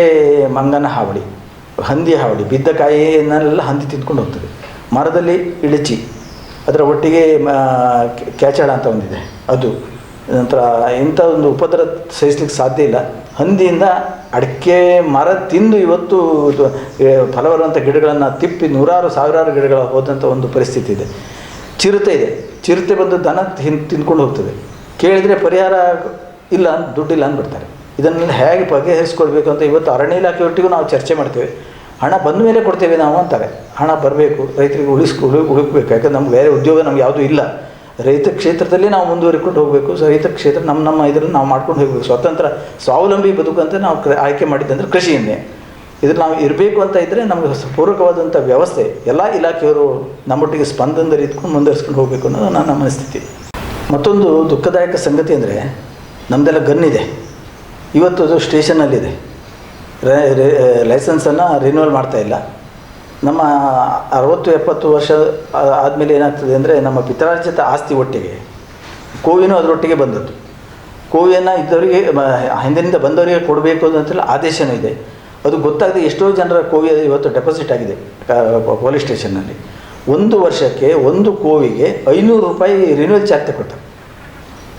ಮಂಗನ ಹಾವಳಿ ಹಂದಿ ಹಾವಳಿ, ಬಿದ್ದ ಕಾಯಿಯನ್ನೆಲ್ಲ ಹಂದಿ ತಿಂದ್ಕೊಂಡು ಹೋಗ್ತದೆ. ಮರದಲ್ಲಿ ಇಳಿಚಿ ಅದರ ಒಟ್ಟಿಗೆ ಕ್ಯಾಚಾಳ ಅಂತ ಒಂದಿದೆ. ಅದು. ನಂತರ ಇಂಥ ಒಂದು ಉಪದ್ರ ಸಹಿಸ್ಲಿಕ್ಕೆ ಸಾಧ್ಯ ಇಲ್ಲ. ಹಂದಿಯಿಂದ ಅಡಿಕೆ, ಮರ ತಿಂದು ಇವತ್ತು ಫಲವರುವಂಥ ಗಿಡಗಳನ್ನು ತಿಪ್ಪಿ ನೂರಾರು, ಸಾವಿರಾರು ಗಿಡಗಳು ಹೋದಂಥ ಒಂದು ಪರಿಸ್ಥಿತಿ ಇದೆ. ಚಿರತೆ ಇದೆ. ಚಿರತೆ ಬಂದು ದನ ತಿನ್ ತಿಂದ್ಕೊಂಡು ಹೋಗ್ತದೆ. ಕೇಳಿದರೆ ಪರಿಹಾರ ಇಲ್ಲ, ದುಡ್ಡಿಲ್ಲ ಅಂದ್ಬಿಡ್ತಾರೆ. ಇದನ್ನೆಲ್ಲ ಹೇಗೆ ಬಗೆಹರಿಸ್ಕೊಳ್ಬೇಕು ಅಂತ ಇವತ್ತು ಅರಣ್ಯ ಇಲಾಖೆ ಒಟ್ಟಿಗೂ ನಾವು ಚರ್ಚೆ ಮಾಡ್ತೇವೆ. ಹಣ ಬಂದ ಮೇಲೆ ಕೊಡ್ತೇವೆ ನಾವು ಅಂತಾರೆ. ಹಣ ಬರಬೇಕು, ರೈತರಿಗೆ ಉಳಿಸ್ಕೊ ಉಳುಕಬೇಕು ಯಾಕಂದ್ರೆ ನಮ್ಗೆ ಬೇರೆ ಉದ್ಯೋಗ ನಮ್ಗೆ ಯಾವುದೂ ಇಲ್ಲ. ರೈತ ಕ್ಷೇತ್ರದಲ್ಲಿ ನಾವು ಮುಂದುವರಿಕೊಂಡು ಹೋಗಬೇಕು. ಸೊ, ರೈತ ಕ್ಷೇತ್ರ ನಮ್ಮ ನಮ್ಮ ಇದರಲ್ಲಿ ನಾವು ಮಾಡ್ಕೊಂಡು ಹೋಗಬೇಕು. ಸ್ವತಂತ್ರ, ಸ್ವಾವಲಂಬಿ ಬದುಕಂತ ನಾವು ಆಯ್ಕೆ ಮಾಡಿದ್ದಂದ್ರೆ ಕೃಷಿಯನ್ನೇ ಇದ್ರಲ್ಲಿ ನಾವು ಇರಬೇಕು ಅಂತ ಇದ್ದರೆ ನಮಗೆ ಪೂರಕವಾದಂಥ ವ್ಯವಸ್ಥೆ ಎಲ್ಲ ಇಲಾಖೆಯವರು ನಮ್ಮೊಟ್ಟಿಗೆ ಸ್ಪಂದನದಲ್ಲಿ ಇದ್ಕೊಂಡು ಮುಂದುವರಿಸ್ಕೊಂಡು ಹೋಗಬೇಕು ಅನ್ನೋದು ನನ್ನ ಮನಸ್ಥಿತಿ. ಮತ್ತೊಂದು ದುಃಖದಾಯಕ ಸಂಗತಿ ಅಂದರೆ ನಮ್ಮದೆಲ್ಲ ಇದೆ ಇವತ್ತು ಅದು ಸ್ಟೇಷನಲ್ಲಿದೆ. ಲೈಸೆನ್ಸನ್ನು ರಿನ್ಯೂವಲ್ ಮಾಡ್ತಾ ಇಲ್ಲ. ನಮ್ಮ ಅರವತ್ತು ಎಪ್ಪತ್ತು ವರ್ಷ ಆದಮೇಲೆ ಏನಾಗ್ತದೆ ಅಂದರೆ ನಮ್ಮ ಪಿತ್ರಾರ್ಜಿತ ಆಸ್ತಿ ಒಟ್ಟಿಗೆ, ಕೋವಿನೂ ಅದರೊಟ್ಟಿಗೆ ಬಂದದ್ದು. ಕೋವಿಯನ್ನು ಇದ್ದವರಿಗೆ ಹಿಂದಿನಿಂದ ಬಂದವರಿಗೆ ಕೊಡಬೇಕು ಅಂತೇಳಿ ಆದೇಶನೂ ಇದೆ. ಅದು ಗೊತ್ತಾಗದೆ ಎಷ್ಟೋ ಜನರ ಕೋವಿ ಇವತ್ತು ಡೆಪಾಸಿಟ್ ಆಗಿದೆ ಪೊಲೀಸ್ ಸ್ಟೇಷನ್ನಲ್ಲಿ. ಒಂದು ವರ್ಷಕ್ಕೆ ಒಂದು ಕೋವಿಗೆ ಐನೂರು ರೂಪಾಯಿ ರಿನ್ಯೂವಲ್ ಚಾರ್ಜ್ ತಗೊಳ್ತಾರೆ.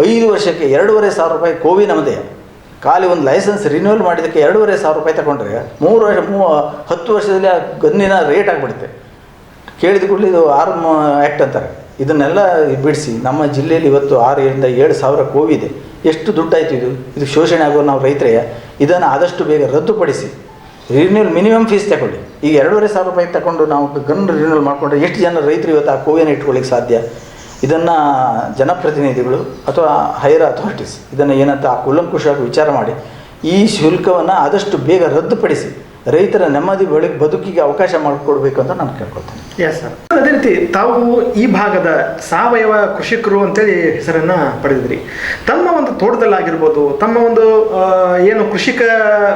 ಐದು ವರ್ಷಕ್ಕೆ ಎರಡೂವರೆ ಸಾವಿರ ರೂಪಾಯಿ ಕೋವಿ ನಮ್ಮದೇ. ಖಾಲಿ ಒಂದು ಲೈಸೆನ್ಸ್ ರಿನ್ಯೂವಲ್ ಮಾಡಿದ್ದಕ್ಕೆ ಎರಡೂವರೆ ಸಾವಿರ ರೂಪಾಯಿ ತಗೊಂಡ್ರೆ ಮೂರು ವರ್ಷ ಮೂ ಹತ್ತು ವರ್ಷದಲ್ಲಿ ಆ ಗನ್ನಿನ ರೇಟ್ ಆಗಿಬಿಡುತ್ತೆ. ಕೇಳಿದ ಕೂಡಲೇ ಇದು ಆರ್ಮ್ ಆ್ಯಕ್ಟ್ ಅಂತಾರೆ. ಇದನ್ನೆಲ್ಲ ಬಿಡಿಸಿ ನಮ್ಮ ಜಿಲ್ಲೆಯಲ್ಲಿ ಇವತ್ತು ಆರರಿಂದ ಏಳು ಸಾವಿರ ಕೋವಿ ಇದೆ. ಎಷ್ಟು ದುಡ್ಡಾಯಿತು ಇದು? ಇದು ಶೋಷಣೆ ಆಗೋ ನಾವು ರೈತರೆಯ ಇದನ್ನು ಆದಷ್ಟು ಬೇಗ ರದ್ದುಪಡಿಸಿ. ರಿನ್ಯೂವಲ್ ಮಿನಿಮಮ್ ಫೀಸ್ ತಗೊಳ್ಳಿ. ಈಗ ಎರಡೂವರೆ ಸಾವಿರ ರೂಪಾಯಿ ತಗೊಂಡು ನಾವು ಗನ್ ರಿನ್ಯೂವಲ್ ಮಾಡಿಕೊಂಡ್ರೆ ಎಷ್ಟು ಜನ ರೈತರು ಇವತ್ತು ಆ ಕೋವಿಯನ್ನು ಇಟ್ಕೊಳ್ಳಿಕ್ಕೆ ಸಾಧ್ಯ? ಇದನ್ನು ಜನಪ್ರತಿನಿಧಿಗಳು ಅಥವಾ ಹೈಯರ್ ಅಥಾರಿಟೀಸ್ ಇದನ್ನು ಏನಂತ ಕುಲಂಕುಷವಾಗಿ ವಿಚಾರ ಮಾಡಿ ಈ ಶುಲ್ಕವನ್ನು ಆದಷ್ಟು ಬೇಗ ರದ್ದುಪಡಿಸಿ ರೈತರ ನೆಮ್ಮದಿ ಬಳಿ ಬದುಕಿಗೆ ಅವಕಾಶ ಮಾಡಿಕೊಡ್ಬೇಕು ಅಂತ ನಾನು ಕೇಳ್ಕೊಳ್ತೇನೆ. ಎಸ್ ಸರ್, ಅದೇ ರೀತಿ ತಾವು ಈ ಭಾಗದ ಸಾವಯವ ಕೃಷಿಕರು ಅಂತೇಳಿ ಹೆಸರನ್ನು ಪಡೆದಿದ್ರಿ. ತಮ್ಮ ಒಂದು ತೋಟದಲ್ಲಾಗಿರ್ಬೋದು, ತಮ್ಮ ಒಂದು ಏನು ಕೃಷಿಕ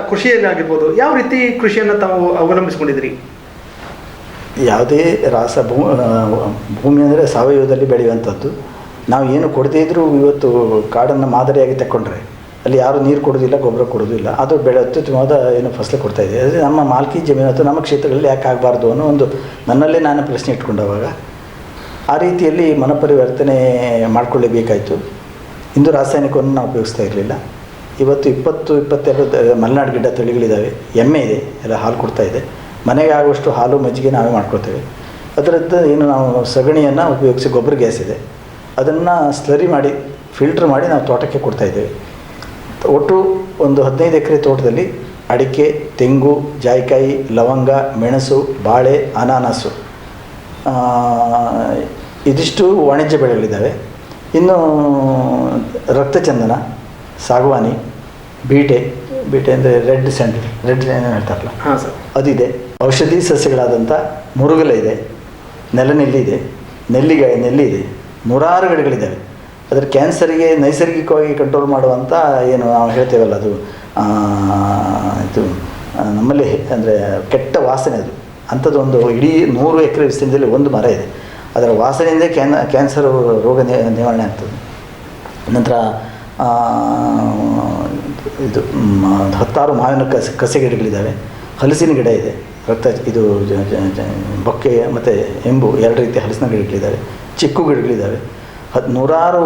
ಕೃಷಿಯಲ್ಲಿ ಆಗಿರ್ಬೋದು ಯಾವ ರೀತಿ ಕೃಷಿಯನ್ನು ತಾವು ಅವಲಂಬಿಸ್ಕೊಂಡಿದ್ರಿ? ಯಾವುದೇ ರಾಸ ಭೂ ಭೂಮಿ ಅಂದರೆ ಸಾವಯವದಲ್ಲಿ ಬೆಳೆಯುವಂಥದ್ದು. ನಾವು ಏನು ಕೊಡದೇ ಇದ್ದರೂ ಇವತ್ತು ಕಾಡನ್ನು ಮಾದರಿಯಾಗಿ ತಗೊಂಡ್ರೆ ಅಲ್ಲಿ ಯಾರು ನೀರು ಕೊಡೋದಿಲ್ಲ ಗೊಬ್ಬರ ಕೊಡೋದಿಲ್ಲ ಅದು ಬೆಳೆ ಅತ್ಯುತ್ತಮವಾದ ಏನು ಫಸಲು ಇದೆ. ಅದೇ ನಮ್ಮ ಮಾಲ್ಕಿ ಜಮೀನು ಅಥವಾ ನಮ್ಮ ಕ್ಷೇತ್ರಗಳಲ್ಲಿ ಯಾಕೆ ಆಗಬಾರ್ದು ಅನ್ನೋ ಒಂದು ನನ್ನಲ್ಲೇ ನಾನು ಪ್ರಶ್ನೆ ಇಟ್ಕೊಂಡವಾಗ, ಆ ರೀತಿಯಲ್ಲಿ ಮನಪರಿವರ್ತನೆ ಮಾಡಿಕೊಳ್ಳಬೇಕಾಯಿತು. ಇಂದು ರಾಸಾಯನಿಕವನ್ನು ನಾವು ಉಪಯೋಗಿಸ್ತಾ ಇರಲಿಲ್ಲ. ಇವತ್ತು ಇಪ್ಪತ್ತು, ಇಪ್ಪತ್ತೆರಡು ಮಲೆನಾಡು ಗಿಡ್ಡ ತಳಿಗಳಿದ್ದಾವೆ. ಎಮ್ಮೆ ಇದೆ, ಎಲ್ಲ ಹಾಲು ಕೊಡ್ತಾ ಇದೆ. ಮನೆಗೆ ಆಗುವಷ್ಟು ಹಾಲು ಮಜ್ಜಿಗೆ ನಾವೇ ಮಾಡ್ಕೊಳ್ತೇವೆ. ಅದರದ್ದು ಏನು ನಾವು ಸಗಣಿಯನ್ನು ಉಪಯೋಗಿಸಿ ಗೊಬ್ಬರ ಗ್ಯಾಸ್ ಇದೆ. ಅದನ್ನು ಸ್ಲರಿ ಮಾಡಿ ಫಿಲ್ಟ್ರ್ ಮಾಡಿ ನಾವು ತೋಟಕ್ಕೆ ಕೊಡ್ತಾ ಇದ್ದೇವೆ. ಒಟ್ಟು ಒಂದು ಹದಿನೈದು ಎಕರೆ ತೋಟದಲ್ಲಿ ಅಡಿಕೆ ತೆಂಗು ಜಾಯಿಕಾಯಿ ಲವಂಗ ಮೆಣಸು ಬಾಳೆ ಅನಾನಸು ಇದಿಷ್ಟು ವಾಣಿಜ್ಯ ಬೆಳೆಗಳಿದ್ದಾವೆ. ಇನ್ನು ರಕ್ತಚಂದನ ಸಾಗವಾನಿ ಬೀಟೆ ಬೀಟೆ ಅಂದರೆ ರೆಡ್ ಸ್ಯಾಂಡಲ್ ರೆಡ್ ಏನೇನು ಹೇಳ್ತಾರಲ್ಲ? ಹಾಂ ಸರ್. ಅದಿದೆ. ಔಷಧಿ ಸಸ್ಯಗಳಾದಂಥ ಮುರುಗಲ ಇದೆ, ನೆಲನೆಲ್ಲಿ ಇದೆ, ನೆಲ್ಲಿಗಾಯ ನೆಲ್ಲಿ ಇದೆ, ನೂರಾರು ಗಿಡಗಳಿದ್ದಾವೆ. ಅದರ ಕ್ಯಾನ್ಸರಿಗೆ ನೈಸರ್ಗಿಕವಾಗಿ ಕಂಟ್ರೋಲ್ ಮಾಡುವಂಥ ಏನು ನಾವು ಹೇಳ್ತೇವಲ್ಲ ಅದು ಇದು ನಮ್ಮಲ್ಲಿ ಅಂದರೆ ಕೆಟ್ಟ ವಾಸನೆ ಅದು. ಅಂಥದ್ದೊಂದು ಇಡೀ ನೂರು ಎಕರೆ ವಿಸ್ತೀರ್ಣದಲ್ಲಿ ಒಂದು ಮರ ಇದೆ. ಅದರ ವಾಸನೆಯಿಂದ ಕ್ಯಾನ್, ಕ್ಯಾನ್ಸರ್ ರೋಗ ನಿವಾರಣೆ ಆಗ್ತದೆ. ನಂತರ ಇದು, ಹತ್ತಾರು ಮಾವಿನ ಕಸ ಕಸೆ ಗಿಡಗಳಿದ್ದಾವೆ ಹಲಸಿನ ಗಿಡ ಇದೆ. ರಕ್ತ ಇದು ಬೊಕ್ಕೆ, ಮತ್ತು ಎಂಬು ಎರಡು ರೀತಿಯ ಹಲಸಿನ ಗಿಡಗಳಿದ್ದಾವೆ, ಚಿಕ್ಕು ಗಿಡಗಳಿದ್ದಾವೆ. ಹತ್ತು ನೂರಾರು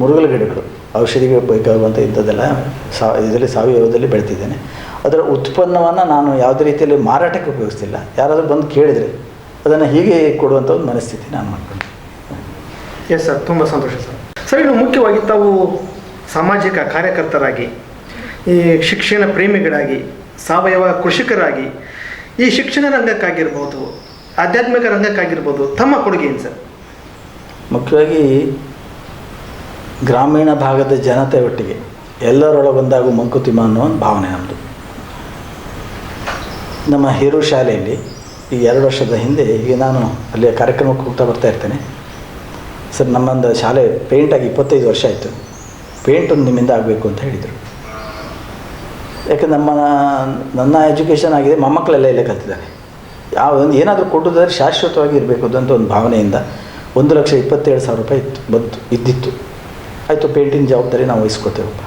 ಮುರುಗಲ ಗಿಡಗಳು, ಔಷಧಿಗೆ ಬೇಕಾಗುವಂಥ ಇಂಥದ್ದೆಲ್ಲ ಸಾ, ಇದರಲ್ಲಿ ಸಾವಯವದಲ್ಲಿ ಬೆಳೆತಿದ್ದೇನೆ ಅದರ ಉತ್ಪನ್ನವನ್ನು ನಾನು ಯಾವುದೇ ರೀತಿಯಲ್ಲಿ ಮಾರಾಟಕ್ಕೆ ಉಪಯೋಗಿಸ್ತಿಲ್ಲ. ಯಾರಾದರೂ ಬಂದು ಕೇಳಿದರೆ ಅದನ್ನು ಹೀಗೆ ಕೊಡುವಂಥ ಒಂದು ಮನಸ್ಥಿತಿ ನಾನು ಮಾಡ್ಕೊಂಡು. ಎಸ್ ಸರ್ ತುಂಬ ಸಂತೋಷ ಸರ್ ಸರ್ ಇನ್ನು ಮುಖ್ಯವಾಗಿ ತಾವು ಸಾಮಾಜಿಕ ಕಾರ್ಯಕರ್ತರಾಗಿ, ಈ ಶಿಕ್ಷಣ ಪ್ರೇಮಿಗಳಾಗಿ, ಸಾವಯವ ಕೃಷಿಕರಾಗಿ ಈ ಶಿಕ್ಷಣ ರಂಗಕ್ಕಾಗಿರ್ಬೋದು, ಆಧ್ಯಾತ್ಮಿಕ ರಂಗಕ್ಕಾಗಿರ್ಬೋದು, ತಮ್ಮ ಕೊಡುಗೆ ಏನು ಸರ್? ಮುಖ್ಯವಾಗಿ ಗ್ರಾಮೀಣ ಭಾಗದ ಜನತೆ ಒಟ್ಟಿಗೆ ಎಲ್ಲರೊಳಗೊಂದಾಗುವ ಮಂಕುತಿಮ್ಮ ಅನ್ನೋ ಒಂದು ಭಾವನೆ ನಮ್ಮದು ನಮ್ಮ ಹಿರು ಶಾಲೆಯಲ್ಲಿ ಈ ಎರಡು ವರ್ಷದ ಹಿಂದೆ ಈಗ ನಾನು ಅಲ್ಲಿ ಕಾರ್ಯಕ್ರಮಕ್ಕೆ ಹೋಗ್ತಾ ಬರ್ತಾ ಇರ್ತೇನೆ. ಸರ್, ನಮ್ಮೊಂದು ಶಾಲೆ ಪೇಂಟಾಗಿ ಇಪ್ಪತ್ತೈದು ವರ್ಷ ಆಯಿತು. ಪೇಂಟ್ ನಿಮ್ಮಿಂದ ಆಗಬೇಕು ಅಂತ ಹೇಳಿದರು. ಯಾಕೆ ನಮ್ಮ ನನ್ನ ಎಜುಕೇಷನ್ ಆಗಿದೆ, ಮೊಮ್ಮಕ್ಕಳೆಲ್ಲ ಇಲ್ಲೇ ಕಲ್ತಿದ್ದಾರೆ. ಯಾವ ಏನಾದರೂ ಕೊಡೋದಾದ್ರೆ ಶಾಶ್ವತವಾಗಿ ಇರಬೇಕು ಅಂತ ಒಂದು ಭಾವನೆಯಿಂದ ಒಂದು ಲಕ್ಷ ಇಪ್ಪತ್ತೇಳು ಸಾವಿರ ರೂಪಾಯಿ ಇತ್ತು, ಬಂತು, ಇದ್ದಿತ್ತು. ಆಯಿತು, ಪೇಂಟಿಂಗ್ ಜವಾಬ್ದಾರಿ ನಾವು ವಹಿಸ್ಕೋತೇವಪ್ಪ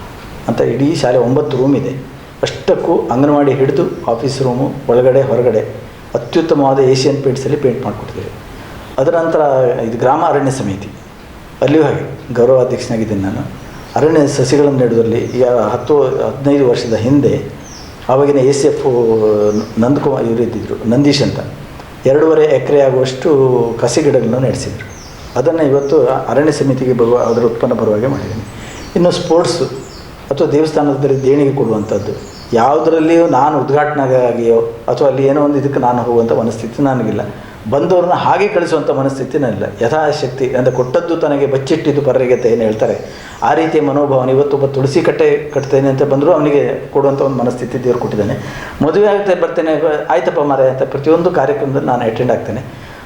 ಅಂತ ಇಡೀ ಶಾಲೆ ಒಂಬತ್ತು ರೂಮ್ ಇದೆ. ಅಷ್ಟಕ್ಕೂ ಅಂಗನವಾಡಿ ಹಿಡಿದು ಆಫೀಸ್ ರೂಮು ಒಳಗಡೆ, ಹೊರಗಡೆ ಅತ್ಯುತ್ತಮವಾದ ಏಷ್ಯನ್ ಪೇಂಟ್ಸಲ್ಲಿ ಪೇಂಟ್ ಮಾಡಿಕೊಡ್ತೇವೆ ಅದರ ನಂತರ ಇದು ಗ್ರಾಮ ಅರಣ್ಯ ಸಮಿತಿ. ಅಲ್ಲಿಯೂ ಹಾಗೆ ಗೌರವ ಅಧ್ಯಕ್ಷನಾಗಿದ್ದೀನಿ ನಾನು. ಅರಣ್ಯ ಸಸಿಗಳನ್ನು ನೆಡುವುದರಲ್ಲಿ ಈಗ ಹತ್ತು ಹದಿನೈದು ವರ್ಷದ ಹಿಂದೆ ಆವಾಗಿನ ಎ ಸಿ ಎಫ್ ನಂದಕುಮಾರ್ ಇವರು ಇದ್ದಿದ್ದರು ನಂದೀಶ್ ಅಂತ. ಎರಡೂವರೆ ಎಕರೆ ಆಗುವಷ್ಟು ಕಸಿ ಗಿಡಗಳನ್ನು ನಡೆಸಿದರು. ಅದನ್ನು ಇವತ್ತು ಅರಣ್ಯ ಸಮಿತಿಗೆ ಬರುವ ಅದರ ಉತ್ಪನ್ನ ಬರುವಾಗೆ ಮಾಡಿದ್ದೀನಿ. ಇನ್ನು ಸ್ಪೋರ್ಟ್ಸು ಅಥವಾ ದೇವಸ್ಥಾನದಲ್ಲಿ ದೇಣಿಗೆ ಕೊಡುವಂಥದ್ದು, ಯಾವುದರಲ್ಲಿಯೂ ನಾನು ಉದ್ಘಾಟನೆಗಾಗಿಯೋ ಅಥವಾ ಅಲ್ಲಿ ಏನೋ ಒಂದು ಇದಕ್ಕೆ ನಾನು ಹೋಗುವಂಥ ಮನಸ್ಥಿತಿ ನನಗಿಲ್ಲ. ಬಂದವ್ರನ್ನ ಹಾಗೆ ಕಳಿಸುವಂಥ ಮನಸ್ಥಿತಿನಲ್ಲ ಯಥಾಶಕ್ತಿ ಅಂದರೆ ಕೊಟ್ಟದ್ದು ತನಗೆ ಬಚ್ಚಿಟ್ಟಿದ್ದು ಪರರಿಗತ್ತೆ ಏನು ಹೇಳ್ತಾರೆ? ಆ ರೀತಿಯ ಮನೋಭಾವನೆ ಇವತ್ತು ಒಬ್ಬ ತುಳಸಿ ಕಟ್ಟೆ ಕಟ್ತೇನೆ ಅಂತ ಬಂದರೂ ಅವನಿಗೆ ಕೊಡುವಂಥ ಒಂದು ಮನಸ್ಥಿತಿ ದೇವರು ಕೊಟ್ಟಿದ್ದಾನೆ. ಮದುವೆ ಆಗ್ತಾ ಬರ್ತೇನೆ ಆಯ್ತಪ್ಪ ಮಾರೆ ಅಂತ ಪ್ರತಿಯೊಂದು ಕಾರ್ಯಕ್ರಮದಲ್ಲಿ ನಾನು ಅಟೆಂಡ್ ಆಗ್ತೇನೆ.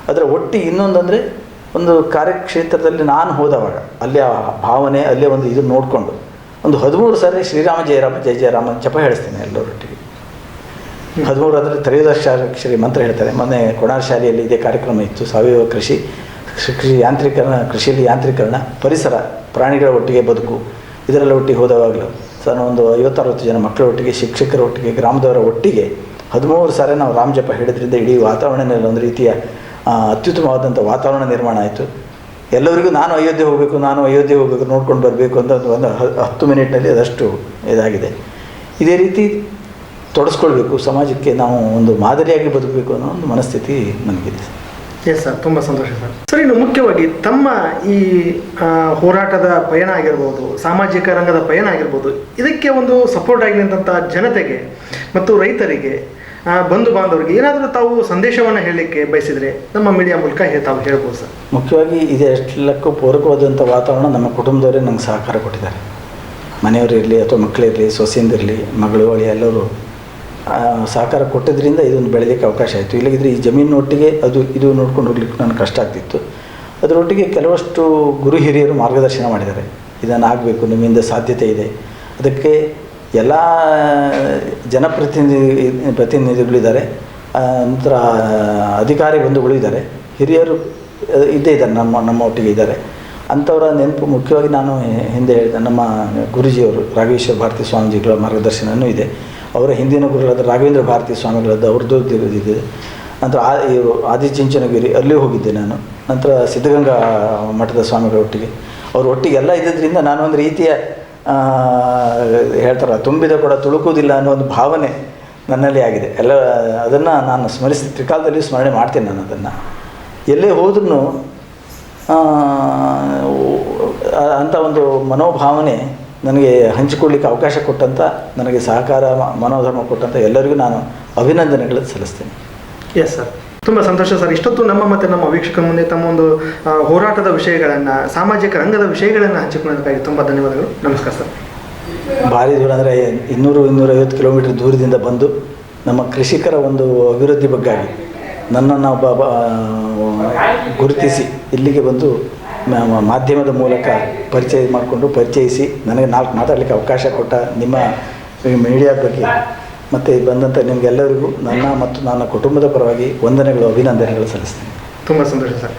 ಅದರ ಒಟ್ಟು ಇನ್ನೊಂದಂದರೆ ಒಂದು ಕಾರ್ಯಕ್ಷೇತ್ರದಲ್ಲಿ ನಾನು ಹೋದವಾಗ, ಅಲ್ಲಿ ಆ ಭಾವನೆ, ಅಲ್ಲೇ ಒಂದು ಇದು ನೋಡಿಕೊಂಡು, ಒಂದು ಹದಿಮೂರು ಸಾರಿ ಶ್ರೀರಾಮ ಜಯರಾಮ ಜಯ ಜಯರಾಮ ಜಪ ಹೇಳಿಸ್ತೇನೆ ಎಲ್ಲರೊಟ್ಟಿಗೆ. ಹದಿಮೂರು ಅದರಲ್ಲಿ ತ್ರಯೋದಶಾಕ್ಷರಿ ಮಂತ್ರ ಹೇಳ್ತಾರೆ. ಮೊನ್ನೆ ಕೊಣಾರ್ ಶಾಲೆಯಲ್ಲಿ ಇದೇ ಕಾರ್ಯಕ್ರಮ ಇತ್ತು. ಸಾವಯವ ಕೃಷಿ ಕೃಷಿ ಯಾಂತ್ರೀಕರಣ, ಕೃಷಿಯಲ್ಲಿ ಯಾಂತ್ರೀಕರಣ, ಪರಿಸರ, ಪ್ರಾಣಿಗಳ ಒಟ್ಟಿಗೆ ಬದುಕು, ಇದರಲ್ಲಿ ಒಟ್ಟಿಗೆ ಹೋದವಾಗಲೂ. ಸರ್, ಒಂದು ಐವತ್ತರವತ್ತು ಜನ ಮಕ್ಕಳ ಒಟ್ಟಿಗೆ, ಶಿಕ್ಷಕರ ಒಟ್ಟಿಗೆ, ಗ್ರಾಮದವರ ಒಟ್ಟಿಗೆ ಹದಿಮೂರು ಸಾರಿ ನಾವು ರಾಮಜಪ್ಪ ಜಪ ಹೇಳಿದ್ರಿಂದ ಇಡೀ ವಾತಾವರಣದಲ್ಲಿ ಒಂದು ರೀತಿಯ ಅತ್ಯುತ್ತಮವಾದಂಥ ವಾತಾವರಣ ನಿರ್ಮಾಣ ಆಯಿತು. ಎಲ್ಲರಿಗೂ ನಾನು ಅಯೋಧ್ಯೆ ಹೋಗಬೇಕು, ನಾನು ಅಯೋಧ್ಯೆ ಹೋಗಬೇಕು, ನೋಡ್ಕೊಂಡು ಬರಬೇಕು ಅಂತ ಒಂದು ಒಂದು ಹತ್ತು ಮಿನಿಟ್ನಲ್ಲಿ ಅದಷ್ಟು ಇದಾಗಿದೆ. ಇದೇ ರೀತಿ ತೊಡಸ್ಕೊಳ್ಬೇಕು. ಸಮಾಜಕ್ಕೆ ನಾವು ಒಂದು ಮಾದರಿಯಾಗಿ ಬದುಕಬೇಕು ಅನ್ನೋ ಒಂದು ಮನಸ್ಥಿತಿ ನನಗಿದೆ ಎಸ್ ಸರ್ ತುಂಬ ಸಂತೋಷ ಸರ್. ಸರ್ ಇನ್ನು ಮುಖ್ಯವಾಗಿ ತಮ್ಮ ಈ ಹೋರಾಟದ ಪಯಣ ಆಗಿರ್ಬೋದು ಸಾಮಾಜಿಕ ರಂಗದ ಪಯಣ ಆಗಿರ್ಬೋದು ಇದಕ್ಕೆ ಒಂದು ಸಪೋರ್ಟ್ ಆಗಿ ನಿಂತಹ ಜನತೆಗೆ ಮತ್ತು ರೈತರಿಗೆ ಬಂಧು ಬಾಂಧವರಿಗೆ ಏನಾದರೂ ತಾವು ಸಂದೇಶವನ್ನು ಹೇಳಲಿಕ್ಕೆ ಬಯಸಿದರೆ ನಮ್ಮ ಮೀಡಿಯಾ ಮೂಲಕ ತಾವು ಹೇಳ್ಬೋದು ಸರ್. ಮುಖ್ಯವಾಗಿ ಇದೆಷ್ಟೆಲ್ಲಕ್ಕೂ ಪೂರಕವಾದಂಥ ವಾತಾವರಣ ನಮ್ಮ ಕುಟುಂಬದವರೇ ನಂಗೆ ಸಹಕಾರ ಕೊಟ್ಟಿದ್ದಾರೆ. ಮನೆಯವರಿರಲಿ ಅಥವಾ ಮಕ್ಕಳಿರಲಿ ಸೊಸೆಯಿಂದಿರಲಿ ಮಗಳು ಎಲ್ಲರೂ ಸಹಕಾರ ಕೊಟ್ಟಿದ್ದರಿಂದ ಇದೊಂದು ಬೆಳೀಲಿಕ್ಕೆ ಅವಕಾಶ ಆಯಿತು. ಇಲ್ಲದಿದ್ದರೆ ಈ ಜಮೀನೊಟ್ಟಿಗೆ ಅದು ಇದು ನೋಡ್ಕೊಂಡು ಹೋಗ್ಲಿಕ್ಕೆ ನನಗೆ ಕಷ್ಟ ಆಗ್ತಿತ್ತು. ಅದರೊಟ್ಟಿಗೆ ಕೆಲವಷ್ಟು ಗುರು ಹಿರಿಯರು ಮಾರ್ಗದರ್ಶನ ಮಾಡಿದ್ದಾರೆ. ಇದನ್ನು ಆಗಬೇಕು, ನಿಮ್ಮಿಂದ ಸಾಧ್ಯತೆ ಇದೆ. ಅದಕ್ಕೆ ಎಲ್ಲ ಜನಪ್ರತಿನಿಧಿ ಪ್ರತಿನಿಧಿಗಳಿದ್ದಾರೆ ನಂತರ ಅಧಿಕಾರಿ ಬಂಧುಗಳು ಇದ್ದಾರೆ. ಹಿರಿಯರು ಇದ್ದೇ ಇದ್ದಾರೆ, ನಮ್ಮ ನಮ್ಮ ಒಟ್ಟಿಗೆ ಇದ್ದಾರೆ. ಅಂಥವರ ನೆನಪು ಮುಖ್ಯವಾಗಿ ನಾನು ಹಿಂದೆ ಹೇಳಿದ ನಮ್ಮ ಗುರುಜಿಯವರು ರಾಘವೇಶ್ವರ ಭಾರತಿ ಸ್ವಾಮೀಜಿಗಳ ಮಾರ್ಗದರ್ಶನವೂ ಇದೆ. ಅವರ ಹಿಂದಿನ ಗುರುಗಳಾದ ರಾಘವೇಂದ್ರ ಭಾರತಿ ಸ್ವಾಮಿಗಳದ್ದು ಅವ್ರದ್ದು ಇದೆ ನಂತರ ಆ ಇವರು ಆದಿಚುಂಚನಗಿರಿ ಅಲ್ಲಿ ಹೋಗಿದ್ದೆ ನಾನು. ನಂತರ ಸಿದ್ಧಗಂಗಾ ಮಠದ ಸ್ವಾಮಿಗಳ ಒಟ್ಟಿಗೆ. ಅವ್ರ ಒಟ್ಟಿಗೆ ಎಲ್ಲ ಇದ್ದಿದ್ದರಿಂದ ನಾನು ಒಂದು ರೀತಿಯ ಆ, ಹೇಳ್ತಾರಲ್ಲ ತುಂಬಿದ ಕೂಡ ತುಳುಕುವುದಿಲ್ಲ ಅನ್ನೋ ಒಂದು ಭಾವನೆ ನನ್ನಲ್ಲಿ ಆಗಿದೆ. ಎಲ್ಲ ಅದನ್ನು ನಾನು ಸ್ಮರಿಸಿ ತ್ರಿಕಾಲದಲ್ಲಿ ಸ್ಮರಣೆ ಮಾಡ್ತೀನಿ ನಾನು ಅದನ್ನು. ಎಲ್ಲೇ ಹೋದ್ರೂ ಅಂಥ ಒಂದು ಮನೋಭಾವನೆ ನನಗೆ ಹಂಚಿಕೊಳ್ಳಿಕ್ಕೆ ಅವಕಾಶ ಕೊಟ್ಟಂಥ ನನಗೆ ಸಹಕಾರ ಮನೋಧರ್ಮ ಕೊಟ್ಟಂಥ ಎಲ್ಲರಿಗೂ ನಾನು ಅಭಿನಂದನೆಗಳನ್ನು ಸಲ್ಲಿಸ್ತೇನೆ. ಎಸ್ ಸರ್ ತುಂಬ ಸಂತೋಷ ಸರ್ ಇಷ್ಟೊತ್ತು ನಮ್ಮ ಮತ್ತು ನಮ್ಮ ವೀಕ್ಷಕ ಮುಂದೆ ತಮ್ಮ ಒಂದು ಹೋರಾಟದ ವಿಷಯಗಳನ್ನು ಸಾಮಾಜಿಕ ರಂಗದ ವಿಷಯಗಳನ್ನು ಹಂಚಿಕೊಳ್ಳೋದಕ್ಕಾಗಿ ತುಂಬ ಧನ್ಯವಾದಗಳು. ನಮಸ್ಕಾರ ಸರ್ ಭಾರಿ ದೂರ ಅಂದರೆ ಇನ್ನೂರು ಇನ್ನೂರೈವತ್ತು ಕಿಲೋಮೀಟರ್ ದೂರದಿಂದ ಬಂದು ನಮ್ಮ ಕೃಷಿಕರ ಒಂದು ಅಭಿವೃದ್ಧಿ ಬಗ್ಗೆ ನನ್ನನ್ನು ಒಬ್ಬ ಗುರುತಿಸಿ ಇಲ್ಲಿಗೆ ಬಂದು ಮಾಧ್ಯಮದ ಮೂಲಕ ಪರಿಚಯ ಮಾಡಿಕೊಂಡು ಪರಿಚಯಿಸಿ ನನಗೆ ನಾಲ್ಕು ಮಾತಾಡಲಿಕ್ಕೆ ಅವಕಾಶ ಕೊಟ್ಟ ನಿಮ್ಮ ಮೀಡಿಯಾದ ಬಗ್ಗೆ. ಮತ್ತು ಬಂದಂಥ ನಿಮಗೆಲ್ಲರಿಗೂ ನನ್ನ ಮತ್ತು ನನ್ನ ಕುಟುಂಬದ ಪರವಾಗಿ ವಂದನೆಗಳು, ಅಭಿನಂದನೆಗಳು ಸಲ್ಲಿಸ್ತೇನೆ. ತುಂಬ ಸಂತೋಷ ಸರ್.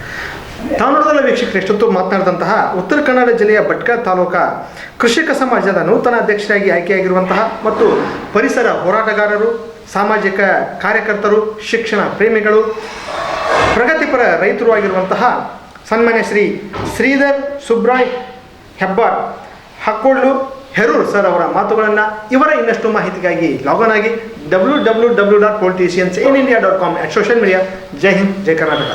ತಾವು ನೋಡಿದಲ್ಲ ವೀಕ್ಷಕರು ಎಷ್ಟೊತ್ತು ಮಾತನಾಡಿದಂತಹ ಉತ್ತರ ಕನ್ನಡ ಜಿಲ್ಲೆಯ ಭಟ್ಕಳ ತಾಲೂಕಾ ಕೃಷಿಕ ಸಮಾಜದ ನೂತನ ಅಧ್ಯಕ್ಷರಾಗಿ ಆಯ್ಕೆಯಾಗಿರುವಂತಹ ಮತ್ತು ಪರಿಸರ ಹೋರಾಟಗಾರರು, ಸಾಮಾಜಿಕ ಕಾರ್ಯಕರ್ತರು, ಶಿಕ್ಷಣ ಪ್ರೇಮಿಗಳು, ಪ್ರಗತಿಪರ ರೈತರು ಆಗಿರುವಂತಹ ಸನ್ಮಾನ್ಯ ಶ್ರೀ ಶ್ರೀಧರ್ ಸುಬ್ರಾಯ್ ಹೆಬ್ಬಾರ್ ಹಕ್ಕೊಳ್ಳು ಹೆರೂರ್ ಸರ್ ಅವರ ಮಾತುಗಳನ್ನು ಇವರ ಇನ್ನಷ್ಟು ಮಾಹಿತಿಗಾಗಿ ಲಾಗನ್ ಆಗಿ W W W dot politicians in India dot com at social media Jai Hind, Jai Karnataka.